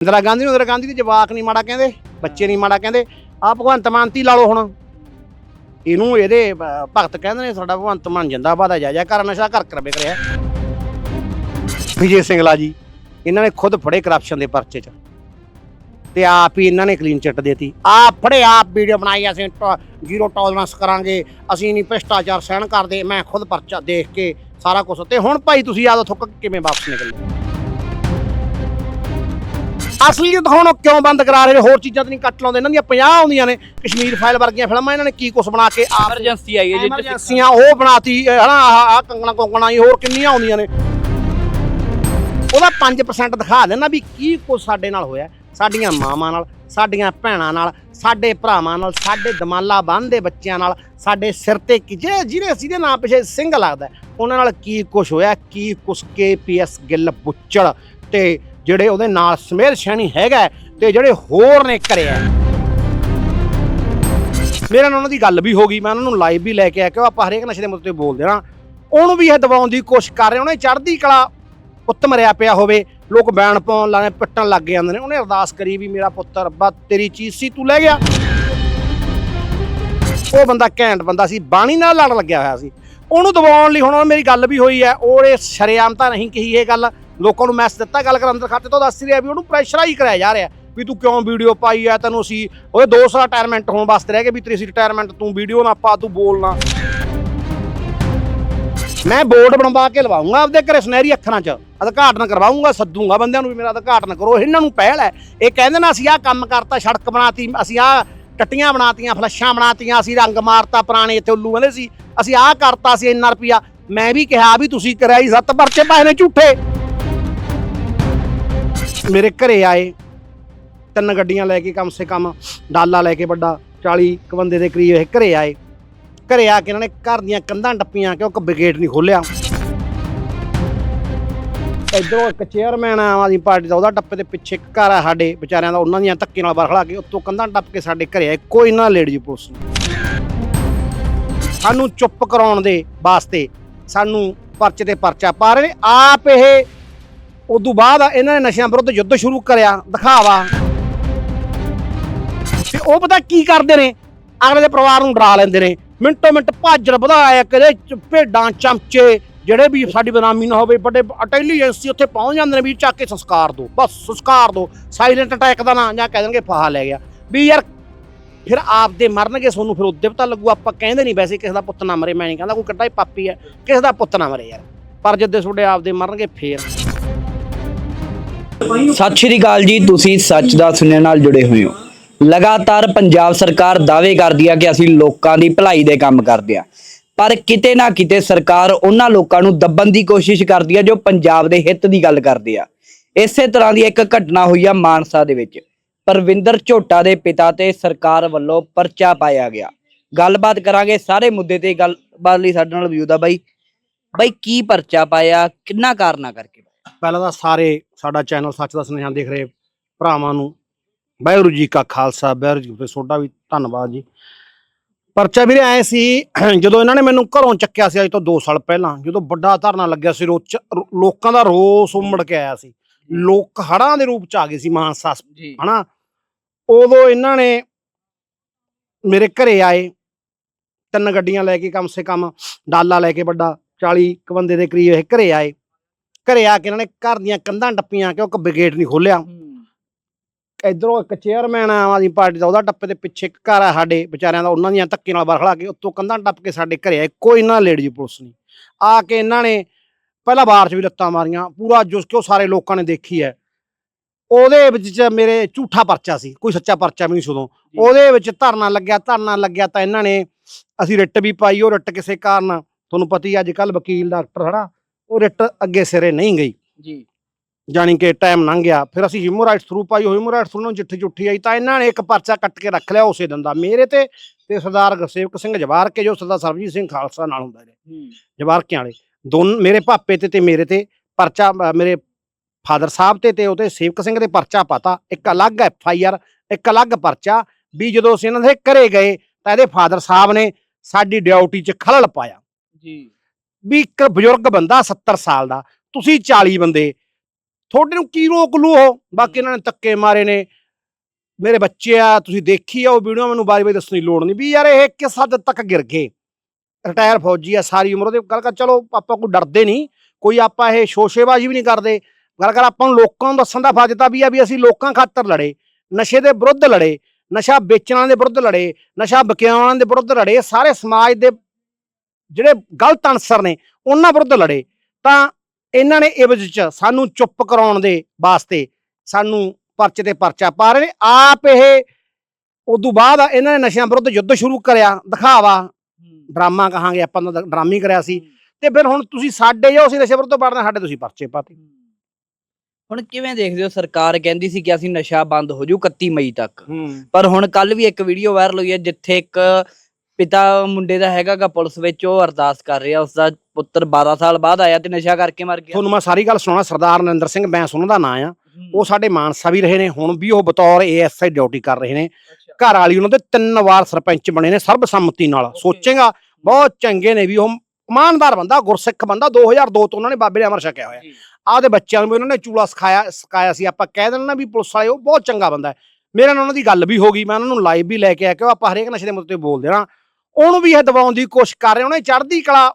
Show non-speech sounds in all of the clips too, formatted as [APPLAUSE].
ਇੰਦਰਾ ਗਾਂਧੀ ਨੂੰ, ਇੰਦਰਾ ਗਾਂਧੀ ਦੇ ਜਵਾਕ ਨਹੀਂ ਮਾੜਾ ਕਹਿੰਦੇ, ਬੱਚੇ ਨਹੀਂ ਮਾੜਾ ਕਹਿੰਦੇ। ਆ ਭਗਵੰਤ ਮਾਨ ਤੀ ਲਾ ਲਓ ਹੁਣ। ਇਹਨੂੰ ਇਹਦੇ ਭਗਤ ਕਹਿੰਦੇ ਨੇ, ਸਾਡਾ ਭਗਵੰਤ ਮਾਨ ਜਿੰਦਾਬਾਦ ਆ, ਜਾ ਜਾ ਕਰ, ਨਸ਼ਾ ਕਰ ਕਰਵੇ ਕਰਿਆ ਵਿਜੇ ਸਿੰਘਲਾ ਜੀ, ਇਹਨਾਂ ਨੇ ਖੁਦ ਫੜੇ ਕਰਪਸ਼ਨ ਦੇ ਪਰਚੇ 'ਚ। ਤੇ ਆਪ ਹੀ ਇਹਨਾਂ ਨੇ ਕਲੀਨ ਚਿੱਟ ਦੇਤੀ। ਆਪ ਫੜੇ, ਆਪ ਵੀਡੀਓ ਬਣਾਈ, ਅਸੀਂ ਜ਼ੀਰੋ ਟੋਲਰੈਂਸ ਕਰਾਂਗੇ। ਅਸੀਂ ਨਹੀਂ ਭ੍ਰਿਸ਼ਟਾਚਾਰ ਸਹਿਣ ਕਰਦੇ। ਮੈਂ ਖੁਦ ਪਰਚਾ ਦੇਖ ਕੇ ਸਾਰਾ ਕੁਝ ਤੇ ਹੁਣ ਭਾਈ ਤੁਸੀਂ ਆਦੋ ਥੁੱਕ ਕਿਵੇਂ ਵਾਪਸ ਨਿਕਲੇ? ਅਸਲੀਅਤ ਹੁਣ ਉਹ ਕਿਉਂ ਬੰਦ ਕਰਾ ਰਹੇ ਨੇ? ਹੋਰ ਚੀਜ਼ਾਂ ਤਾਂ ਨਹੀਂ ਕੱਟ ਲਾਉਂਦੇ। ਇਹਨਾਂ ਦੀਆਂ 50 ਆਉਂਦੀਆਂ ਨੇ ਕਸ਼ਮੀਰ ਫਾਈਲ ਵਰਗੀਆਂ ਫਿਲਮਾਂ। ਇਹਨਾਂ ਨੇ ਕੀ ਕੁਝ ਬਣਾ ਕੇ ਆਪ ਐਮਰਜੈਂਸੀ ਆਈ ਹੈ ਜਿੱਥੇ ਐਮਰਜੈਂਸੀਆਂ ਉਹ ਬਣਾਤੀ। ਹਨਾ ਆਹ ਆਹ ਕੰਗਣਾ ਕੋਂਗਣਾ ਹੀ ਹੋਰ ਕਿੰਨੀਆਂ ਆਉਂਦੀਆਂ ਨੇ। ਉਹਦਾ 5% ਦਿਖਾ ਦੇਣਾ ਵੀ ਕੀ ਕੁਝ ਸਾਡੇ ਨਾਲ ਹੋਇਆ। ਸਾਡੀਆਂ ਮਾਵਾਂ ਨਾਲ ਸਾਡੀਆਂ ਭੈਣਾਂ ਨਾਲ ਸਾਡੇ ਭਰਾਵਾਂ ਨਾਲ ਸਾਡੇ ਦਮਾਲਾ ਬੰਨ੍ਹਦੇ ਬੱਚਿਆਂ ਨਾਲ ਸਾਡੇ ਸਿਰ ਤੇ ਕੀ ਜਿਹੜੇ ਜਿਹੜੇ ਜਿਹਦੇ ਨਾਂ ਪਿਛੇ ਸਿੰਘ ਲੱਗਦਾ। ਉਹਨਾਂ ਨਾਲ ਕੀ ਕੁਝ ਹੋਇਆ? ਕੀ ਕੁਛ ਕੇਪੀਐਸ ਗਿੱਲ ਬੁੱਚੜ ਤੇ ਜਿਹੜੇ ਉਹਦੇ ਨਾਲ ਸਮੇਲ ਸ਼ੈਣੀ ਹੈਗਾ ਤੇ ਜਿਹੜੇ ਹੋਰ ਨੇ ਕਰਿਆ ਮੇਰੇ ਨਾਲ ਉਹਨਾਂ ਦੀ ਗੱਲ ਵੀ ਹੋ ਗਈ, ਮੈਂ ਉਹਨਾਂ ਨੂੰ ਲਾਈਵ ਵੀ ਲੈ ਕੇ ਆਇਆ ਕਿ ਆਪਾਂ ਹਰੇਕ ਨਸ਼ੇ ਦੇ ਮੁੱਦੇ ਤੇ ਬੋਲਦੇ ਨਾ ਉਹਨੂੰ ਵੀ ਇਹ ਦਬਾਉਣ ਦੀ ਕੋਸ਼ਿਸ਼ ਕਰ ਰਹੇ ਉਹਨੇ ਚੜ੍ਹਦੀ ਕਲਾ ਪੁੱਤ ਮਰਿਆ ਪਿਆ ਹੋਵੇ। ਲੋਕ ਬੈਣ ਪਾਉਣ ਲਾਣੇ ਪਿੱਟਣ ਲੱਗ ਜਾਂਦੇ ਨੇ। ਉਹਨੇ ਅਰਦਾਸ ਕਰੀ ਵੀ, ਮੇਰਾ ਪੁੱਤਰ ਰੱਬਾ, ਤੇਰੀ ਚੀਜ਼ ਸੀ, ਤੂੰ ਲੈ ਗਿਆ। ਉਹ ਬੰਦਾ ਘੈਂਟ ਬੰਦਾ ਸੀ, ਬਾਣੀ ਨਾਲ ਲੜ ਲੱਗਿਆ ਹੋਇਆ ਸੀ। ਉਹਨੂੰ ਦਬਾਉਣ ਲਈ ਹੁਣ ਉਹ ਮੇਰੀ ਗੱਲ ਵੀ ਹੋਈ ਹੈ ਉਹ ਇਹ ਸ਼ਰੇਆਮ ਤਾਂ ਨਹੀਂ ਕਹੀ ਇਹ ਗੱਲ। ਲੋਕਾਂ ਨੂੰ ਮੈਸੇਜ ਦਿੱਤਾ, ਗੱਲ ਕਰ ਅੰਦਰ ਖਾਤੇ ਤੋਂ ਦੱਸ ਰਿਹਾ ਵੀ ਉਹਨੂੰ ਪ੍ਰੈਸ਼ਰਾਈਜ਼ ਕਰਾਇਆ ਜਾ ਰਿਹਾ ਵੀ ਤੂੰ ਕਿਉਂ ਵੀਡੀਓ ਪਾਈ ਆ ਤੈਨੂੰ ਅਸੀਂ ਉਹਦੇ 2 ਸਾਲ ਰਿਟਾਇਰਮੈਂਟ ਹੋਣ ਵਾਸਤੇ ਰਹਿ ਗਏ, ਵੀ ਤੇਰੀ ਅਸੀਂ ਰਿਟਾਇਰਮੈਂਟ ਤੂੰ ਵੀਡੀਓ ਨਾ ਪਾ, ਤੂੰ ਬੋਲਣਾ ਮੈਂ ਬੋਰਡ ਬਣਵਾ ਕੇ ਲਵਾਉਂਗਾ ਆਪਦੇ ਘਰੇ ਸੁਨਹਿਰੀ ਅੱਖਰਾਂ 'ਚ, ਉਦਘਾਟਨ ਕਰਵਾਉਂਗਾ, ਸੱਦੂਗਾ ਬੰਦਿਆਂ ਨੂੰ ਵੀ ਮੇਰਾ ਉਦਘਾਟਨ ਕਰੋ, ਇਹਨਾਂ ਨੂੰ ਪਹਿਲ ਹੈ। ਇਹ ਕਹਿੰਦੇ ਨਾ ਅਸੀਂ ਆਹ ਕੰਮ ਕਰਤਾ, ਸੜਕ ਬਣਾਤੀ, ਅਸੀਂ ਆਹ ਟੱਟੀਆਂ ਬਣਾਤੀਆਂ, ਫਲੱਸ਼ਾਂ ਬਣਾਤੀਆਂ, ਅਸੀਂ ਰੰਗ ਮਾਰਤਾ ਪੁਰਾਣੇ ਇੱਥੇ ਉੱਲੂ ਕਹਿੰਦੇ ਸੀ, ਅਸੀਂ ਆਹ ਕਰਤਾ ਸੀ ਇੰਨਾ ਰੁਪਿਆ ਮੈਂ ਵੀ ਕਿਹਾ ਵੀ ਤੁਸੀਂ ਕਰਿਆ ਸੱਤ ਪਰਚੇ ਪਾਏ ਨੇ ਝੂਠੇ। ਮੇਰੇ ਘਰੇ ਆਏ, ਤਿੰਨ ਗੱਡੀਆਂ ਲੈ ਕੇ ਕਮ ਸੇ ਕਮ ਡਾਲਾ ਲੈ ਕੇ ਵੱਡਾ 40 ਕੁ ਬੰਦੇ ਦੇ ਕਰੀਬ ਇਹ ਘਰੇ ਆਏ। ਘਰੇ ਆ ਕੇ ਇਹਨਾਂ ਨੇ ਘਰ ਦੀਆਂ ਕੰਧਾਂ ਟੱਪੀਆਂ ਕਿ ਉਹ ਬ੍ਰਿਗੇਡ ਨਹੀਂ ਖੋਲਿਆ ਇਧਰੋਂ ਇੱਕ ਚੇਅਰਮੈਨ ਆਮ ਆਦਮੀ ਪਾਰਟੀ ਦਾ, ਉਹਦਾ ਟੱਪੇ ਦੇ ਪਿੱਛੇ ਇੱਕ ਘਰ ਆ ਸਾਡੇ, ਵਿਚਾਰਿਆਂ ਦਾ, ਉਹਨਾਂ ਦੀਆਂ ਧੱਕੇ ਨਾਲ ਬਾਹਰ ਬਰਖਲਾ ਕੇ ਉੱਤੋਂ ਕੰਧਾਂ ਟੱਪ ਕੇ ਸਾਡੇ ਘਰੇ ਆਏ, ਕੋਈ ਨਾ ਲੇਡੀ ਪੁਲਿਸ ਨਹੀਂ ਸਾਨੂੰ ਚੁੱਪ ਕਰਾਉਣ ਦੇ ਵਾਸਤੇ ਸਾਨੂੰ ਪਰਚੇ ਤੇ ਪਰਚਾ ਪਾ ਰਹੇ ਨੇ, ਆਪ ਇਹ ਉਦੋਂ ਬਾਅਦ ਇਹਨਾਂ ਨੇ ਨਸ਼ਿਆਂ ਵਿਰੁੱਧ ਯੁੱਧ ਸ਼ੁਰੂ ਕਰਿਆ, ਦਿਖਾਵਾ। ਤੇ ਉਹ ਪਤਾ ਕੀ ਕਰਦੇ ਨੇ? ਅਗਲੇ ਦੇ ਪਰਿਵਾਰ ਨੂੰ ਡਰਾ ਲੈਂਦੇ ਨੇ। ਮਿੰਟੋ ਮਿੰਟ ਭਾਜੜ ਵਧਾਇਆ ਕਦੇ ਭੇਡਾਂ, ਚਮਚੇ, ਜਿਹੜੇ ਵੀ ਸਾਡੀ ਬਨਾਮੀ ਨਾ ਹੋਵੇ, ਵੱਡੇ ਇੰਟੈਲੀਜੈਂਸੀ ਉੱਥੇ ਪਹੁੰਚ ਜਾਂਦੇ ਨੇ ਵੀ ਚੱਕ ਕੇ ਸੰਸਕਾਰ ਦੋ ਬਸ, ਸੰਸਕਾਰ ਦੋ ਸਾਇਲੈਂਟ ਅਟੈਕ ਦਾ ਨਾਂ ਜਾਂ ਕਹਿ ਦੇਣਗੇ ਫਾਹਾ ਲੈ ਗਿਆ। ਵੀ ਯਾਰ, ਫਿਰ ਆਪਦੇ ਮਰਨਗੇ ਤੁਹਾਨੂੰ ਫਿਰ ਉਦੋਂ ਪਤਾ ਲੱਗੂ, ਆਪਾਂ ਕਹਿੰਦੇ ਨਹੀਂ ਵੈਸੇ ਕਿਸੇ ਦਾ ਪੁੱਤ ਨਾ ਮਰੇ, ਮੈਂ ਨਹੀਂ ਕਹਿੰਦਾ, ਕੋਈ ਕੱਟਾ ਹੀ ਪਾਪੀ ਹੈ। ਕਿਸੇ ਦਾ ਪੁੱਤ ਨਾ ਮਰੇ ਯਾਰ। ਪਰ ਜਿੱਦੇ ਤੁਹਾਡੇ ਆਪਦੇ ਮਰਨਗੇ, ਫੇਰ। ਸਤਿ ਸ਼੍ਰੀ ਅਕਾਲ ਜੀ, ਤੁਸੀਂ ਸੱਚ ਦਾ ਸੁਣਨ ਨਾਲ ਜੁੜੇ ਹੋਏ ਹੋ। ਲਗਾਤਾਰ ਪੰਜਾਬ ਸਰਕਾਰ ਦਾਅਵੇ ਕਰਦੀ ਆ ਕਿ ਅਸੀਂ ਲੋਕਾਂ ਦੀ ਭਲਾਈ ਦੇ ਕੰਮ ਕਰਦੇ ਆ। ਪਰ ਕਿਤੇ ਨਾ ਕਿਤੇ ਸਰਕਾਰ ਉਹਨਾਂ ਲੋਕਾਂ ਨੂੰ ਦੱਬਣ ਦੀ ਕੋਸ਼ਿਸ਼ ਕਰਦੀ ਆ ਜੋ ਪੰਜਾਬ ਦੇ ਹਿੱਤ ਦੀ ਗੱਲ ਕਰਦੇ ਆ। ਇਸੇ ਤਰ੍ਹਾਂ ਦੀ ਇੱਕ ਘਟਨਾ ਹੋਈ ਆ ਮਾਨਸਾ ਦੇ ਵਿੱਚ। ਪਰਵਿੰਦਰ ਝੋਟਾ ਦੇ ਪਿਤਾ ਤੇ ਸਰਕਾਰ ਵੱਲੋਂ ਪਰਚਾ ਪਾਇਆ ਗਿਆ। ਗੱਲਬਾਤ ਕਰਾਂਗੇ ਸਾਰੇ ਮੁੱਦੇ ਤੇ। ਗੱਲਬਾਤ ਲਈ ਸਾਡੇ ਨਾਲ ਵਿਊ ਦਾ ਬਾਈ। ਬਾਈ, ਕੀ ਪਰਚਾ ਪਾਇਆ? ਕਿੰਨਾ ਕਾਰਨਾ ਕਰਕੇ ਪਹਿਲਾਂ ਤਾਂ ਸਾਰੇ ਸਾਡਾ ਚੈਨਲ ਸੱਚ ਦਾ ਸੁਨੇਹਾ ਦੇਖ ਰਹੇ ਭਰਾਵਾਂ ਨੂੰ। ਵਾਹਿਗੁਰੂ ਜੀ ਕਾ ਖਾਲਸਾ ਵਾਹਿਗੁਰੂ ਜੀ ਕੀ ਤੁਹਾਡਾ ਵੀ ਧੰਨਵਾਦ ਜੀ। ਪਰਚਾ ਵੀਰੇ ਆਏ ਸੀ ਜਦੋਂ ਇਹਨਾਂ ਨੇ ਮੈਨੂੰ ਘਰੋਂ ਚੱਕਿਆ ਸੀ ਅੱਜ ਤੋਂ 2 ਸਾਲ ਪਹਿਲਾਂ ਜਦੋਂ ਵੱਡਾ ਧਰਨਾ ਲੱਗਿਆ ਸੀ ਰੋਚ ਲੋਕਾਂ ਦਾ ਰੋਸ ਉਮੜ ਕੇ ਆਇਆ ਸੀ। ਲੋਕ ਹੜਾਂ ਦੇ ਰੂਪ ਚ ਆ ਗਏ ਸੀ ਮਾਨਸਾ ਹਨਾ? ਉਦੋਂ ਇਹਨਾਂ ਨੇ ਮੇਰੇ ਘਰੇ ਆਏ। ਤਿੰਨ ਗੱਡੀਆਂ ਲੈ ਕੇ ਕਮ ਸੇ ਕਮ ਡਾਲਾ ਲੈ ਕੇ ਵੱਡਾ 40 ਕੁ ਬੰਦੇ ਦੇ ਕਰੀਬ ਇਹ ਘਰੇ ਆਏ। ਘਰੇ ਆ ਕੇ ਇਹਨਾਂ ਨੇ ਘਰ ਦੀਆਂ ਕੰਧਾਂ ਟੱਪੀਆਂ ਕਿ ਉਹ ਬ੍ਰਿਗੇਡ ਨਹੀਂ ਖੋਲਿਆ ਇਧਰੋਂ ਇੱਕ ਚੇਅਰਮੈਨ ਆਮ ਆਦਮੀ ਪਾਰਟੀ ਦਾ ਉਹਦਾ ਟੱਪੇ ਦੇ ਪਿੱਛੇ ਇੱਕ ਘਰ ਆ ਸਾਡੇ ਵਿਚਾਰਿਆਂ ਦਾ ਉਹਨਾਂ ਦੀਆਂ ਧੱਕੇ ਨਾਲ ਬਰਖਲਾ ਕੇ ਉੱਤੋਂ ਕੰਧਾਂ ਟੱਪ ਕੇ ਸਾਡੇ ਘਰੇ ਆਏ ਕੋਈ ਨਾ ਲੇਡੀ ਪੁਲਿਸ ਨਹੀਂ। ਆ ਕੇ ਇਹਨਾਂ ਨੇ ਪਹਿਲਾਂ ਬਾਹਰ 'ਚ ਵੀ ਲੱਤਾਂ ਮਾਰੀਆਂ ਪੂਰਾ ਜੁਸ ਕਿ ਉਹ ਸਾਰੇ ਲੋਕਾਂ ਨੇ ਦੇਖੀ ਹੈ। ਉਹਦੇ ਵਿੱਚ ਮੇਰੇ ਝੂਠਾ ਪਰਚਾ ਸੀ ਕੋਈ ਸੱਚਾ ਪਰਚਾ ਵੀ ਨਹੀਂ ਸੀ ਉਦੋਂ। ਉਹਦੇ ਵਿੱਚ ਧਰਨਾ ਲੱਗਿਆ ਧਰਨਾ ਲੱਗਿਆ ਤਾਂ ਇਹਨਾਂ ਨੇ ਅਸੀਂ ਰਿਟ ਵੀ ਪਾਈ ਉਹ ਰਿਟ ਕਿਸੇ ਕਾਰਨ ਤੁਹਾਨੂੰ ਪਤਾ ਹੀ ਅੱਜ ਕੱਲ ਵਕੀਲ ਡਾਕਟਰ ਹਨਾ ਉਹ ਰਿਟ ਅੱਗੇ ਸਿਰੇ ਨਹੀਂ ਗਈ। ਜੀ। ਜਾਣੀ ਕਿ ਟਾਈਮ ਲੰਘ ਗਿਆ। ਫਿਰ ਅਸੀਂ ਹਿਊਮਨ ਰਾਈਟਸ ਥਰੂ ਪਾਈ ਹਿਊਮਨ ਰਾਈਟਸ ਥਰੂ ਨੂੰ ਚਿੱਠੀ ਚੁੱਠੀ ਆਈ ਤਾਂ ਇਹਨਾਂ ਨੇ ਇੱਕ ਪਰਚਾ ਕੱਟ ਕੇ ਰੱਖ ਲਿਆ ਉਸੇ ਦਿਨ ਦਾ। ਮੇਰੇ ਤੇ ਤੇ ਸਰਦਾਰ ਗੁਰਸੇਵਕ ਸਿੰਘ ਜਵਾਰ ਕੇ ਜੋ ਸਰਦਾਰ ਸਰਬਜੀਤ ਸਿੰਘ ਖਾਲਸਾ ਨਾਲ ਹੁੰਦਾ ਨੇ ਜਵਾਰਕਿਆਂ ਵਾਲੇ। ਦੋਨ ਮੇਰੇ ਪਾਪੇ ਤੇ ਤੇ ਮੇਰੇ ਤੇ ਪਰਚਾ ਮੇਰੇ ਫਾਦਰ ਸਾਹਿਬ ਤੇ ਤੇ ਉਹਤੇ ਸੇਵਕ ਸਿੰਘ ਦੇ ਪਰਚਾ ਪਾਤਾ। ਇੱਕ ਅਲੱਗ ਐਫ ਆਈ ਆਰ ਇੱਕ ਅਲੱਗ ਪਰਚਾ। ਵੀ ਜਦੋਂ ਅਸੀਂ ਇਹਨਾਂ ਦੇ ਘਰੇ ਗਏ ਤਾਂ ਇਹਦੇ ਫਾਦਰ ਸਾਹਿਬ ਨੇ ਸਾਡੀ ਡਿਊਟੀ 'ਚ ਖਲਲ ਪਾਇਆ। ਜੀ। ਵੀ ਇੱਕ ਬਜ਼ੁਰਗ ਬੰਦਾ 70 ਸਾਲ ਦਾ ਤੁਸੀਂ 40 ਬੰਦੇ ਤੁਹਾਡੇ ਨੂੰ ਕੀ ਰੋਕ ਲੂ ਉਹ? ਬਾਕੀ ਇਹਨਾਂ ਨੇ ਧੱਕੇ ਮਾਰੇ ਨੇ। ਮੇਰੇ ਬੱਚੇ ਆ ਤੁਸੀਂ ਦੇਖੀ ਆ ਉਹ ਵੀਡੀਓ ਮੈਨੂੰ ਬਾਰੀ ਬਾਰੀ ਦੱਸਣ ਦੀ ਲੋੜ ਨਹੀਂ। ਵੀ ਯਾਰ ਇਹ ਕਿਸ ਹੱਦ ਤੱਕ ਗਿਰ ਗਏ? ਰਿਟਾਇਰ ਫੌਜੀ ਆ ਸਾਰੀ ਉਮਰ ਉਹਦੇ ਗੱਲ ਕਰ ਚਲੋ ਆਪਾਂ ਕੋਈ ਡਰਦੇ ਨਹੀਂ ਕੋਈ ਆਪਾਂ ਇਹ ਸ਼ੋਸ਼ੇਬਾਜ਼ੀ ਵੀ ਨਹੀਂ ਕਰਦੇ। ਗੱਲ ਕਰ ਆਪਾਂ ਨੂੰ ਲੋਕਾਂ ਨੂੰ ਦੱਸਣ ਦਾ ਫਰਜ਼ ਤਾਂ ਵੀ ਆ ਵੀ ਅਸੀਂ ਲੋਕਾਂ ਖਾਤਰ ਲੜੇ। ਨਸ਼ੇ ਦੇ ਵਿਰੁੱਧ ਲੜੇ ਨਸ਼ਾ ਵੇਚਣ ਵਾਲਿਆਂ ਦੇ ਵਿਰੁੱਧ ਲੜੇ ਨਸ਼ਾ ਵਿਕਿਆਉਣ ਵਾਲਿਆਂ ਦੇ ਵਿਰੁੱਧ ਲੜੇ ਸਾਰੇ ਸਮਾਜ ਦੇ ਜਿਹੜੇ ਗਲਤ ਅਨਸਰ ਨੇ ਉਹਨਾਂ ਵਿਰੁੱਧ ਲੜੇ। ਤਾਂ ਇਹਨਾਂ ਨੇ ਇਵਜ਼ ਚ ਸਾਨੂੰ ਚੁੱਪ ਕਰਾਉਣ ਦੇ ਵਾਸਤੇ ਸਾਨੂੰ ਪਰਚੇ ਤੇ ਪਰਚਾ ਪਾ ਰਹੇ ਨੇ। ਆਪ ਇਹ ਉਦੋਂ ਬਾਅਦ ਇਹਨਾਂ ਨੇ ਨਸ਼ਿਆਂ ਵਿਰੁੱਧ ਯੁੱਧ ਸ਼ੁਰੂ ਕਰਿਆ। ਦਿਖਾਵਾ ਡਰਾਮਾ ਕਹਾਂਗੇ ਆਪਾਂ ਤਾਂ ਡਰਾਮੀ ਕਰਿਆ ਸੀ। ਤੇ ਫਿਰ ਹੁਣ ਤੁਸੀਂ ਸਾਡੇ ਜੋ ਅਸੀਂ ਨਸ਼ੇ ਵਿਰੁੱਧ ਪੜਨਾ ਸਾਡੇ ਤੁਸੀਂ ਪਰਚੇ ਪਾਤੇ ਹੁਣ ਕਿਵੇਂ ਦੇਖਦੇ ਹੋ? ਸਰਕਾਰ ਕਹਿੰਦੀ ਸੀ ਕਿ ਅਸੀਂ ਨਸ਼ਾ ਬੰਦ ਹੋ ਜੂ 31 ਮਈ ਤੱਕ। ਪਰ ਹੁਣ ਕੱਲ ਵੀ ਇੱਕ ਵੀਡੀਓ ਵਾਇਰਲ ਹੋਈ ਹੈ ਜਿੱਥੇ ਇੱਕ ਪਿਤਾ ਮੁੰਡੇ ਦਾ ਹੈਗਾਗਾ ਪੁਲਿਸ ਵਿੱਚ ਉਹ ਅਰਦਾਸ ਕਰ ਰਿਹਾ ਉਸ ਦਾ ਪੁੱਤਰ 12 ਸਾਲ ਬਾਅਦ ਆਇਆ ਤੇ ਨਸ਼ਾ ਕਰਕੇ ਮਰ ਗਿਆ। ਤੁਹਾਨੂੰ ਮੈਂ ਸਾਰੀ ਗੱਲ ਸੁਣਾ ਸਰਦਾਰ ਨਰਿੰਦਰ ਸਿੰਘ ਬੈਂਸ ਉਹਨਾਂ ਦਾ ਨਾਂ ਆ। ਉਹ ਸਾਡੇ ਮਾਨਸਾ ਵੀ ਰਹੇ ਨੇ ਹੁਣ ਵੀ ਉਹ ਬਤੌਰ ਏਐਸਆਈ ਡਿਊਟੀ ਕਰ ਰਹੇ ਨੇ। ਘਰ ਵਾਲੀ ਉਹਨਾਂ ਦੇ ਤਿੰਨ ਵਾਰ ਸਰਪੰਚ ਬਣੇ ਨੇ ਸਰਬਸੰਮਤੀ ਨਾਲ। ਸੋਚੇਗਾ ਬਹੁਤ ਚੰਗੇ ਨੇ ਵੀ ਉਹ। ਇਮਾਨਦਾਰ ਬੰਦਾ ਗੁਰਸਿੱਖ ਬੰਦਾ 2002 ਤੋਂ ਉਹਨਾਂ ਨੇ ਬਾਬੇ ਦੇ ਅਮਰ ਛਕਿਆ ਹੋਇਆ। ਆਪਦੇ ਬੱਚਿਆਂ ਨੂੰ ਵੀ ਉਹਨਾਂ ਨੇ ਚੂਲਾ ਸਿਖਾਇਆ ਸਿਖਾਇਆ ਸੀ। ਆਪਾਂ ਕਹਿ ਦੇਣਾ ਨਾ ਵੀ ਪੁਲਿਸ ਵਾਲੇ ਉਹ ਬਹੁਤ ਚੰਗਾ ਬੰਦਾ ਹੈ। ਮੇਰੇ ਨਾਲ ਉਹਨਾਂ ਦੀ ਗੱਲ ਵੀ ਹੋ ਗਈ ਮੈਂ ਉਹਨਾਂ ਨੂੰ ਲਾਈਵ ਵੀ ਲੈ ਕੇ ਆਇਆ ਕਿ ਆਪਾਂ ਹਰੇਕ ਨਸ਼ੇ ਦੇ ਮੁੱਦੇ ਤੇ ਬੋਲ ਦੇਣਾ ਉਹਨੂੰ ਵੀ ਇਹ ਦਬਾਉਣ ਦੀ ਕੋਸ਼ਿਸ਼ ਕਰ ਰਹੇ ਉਹਨੇ ਚੜ੍ਹਦੀ ਕਲਾ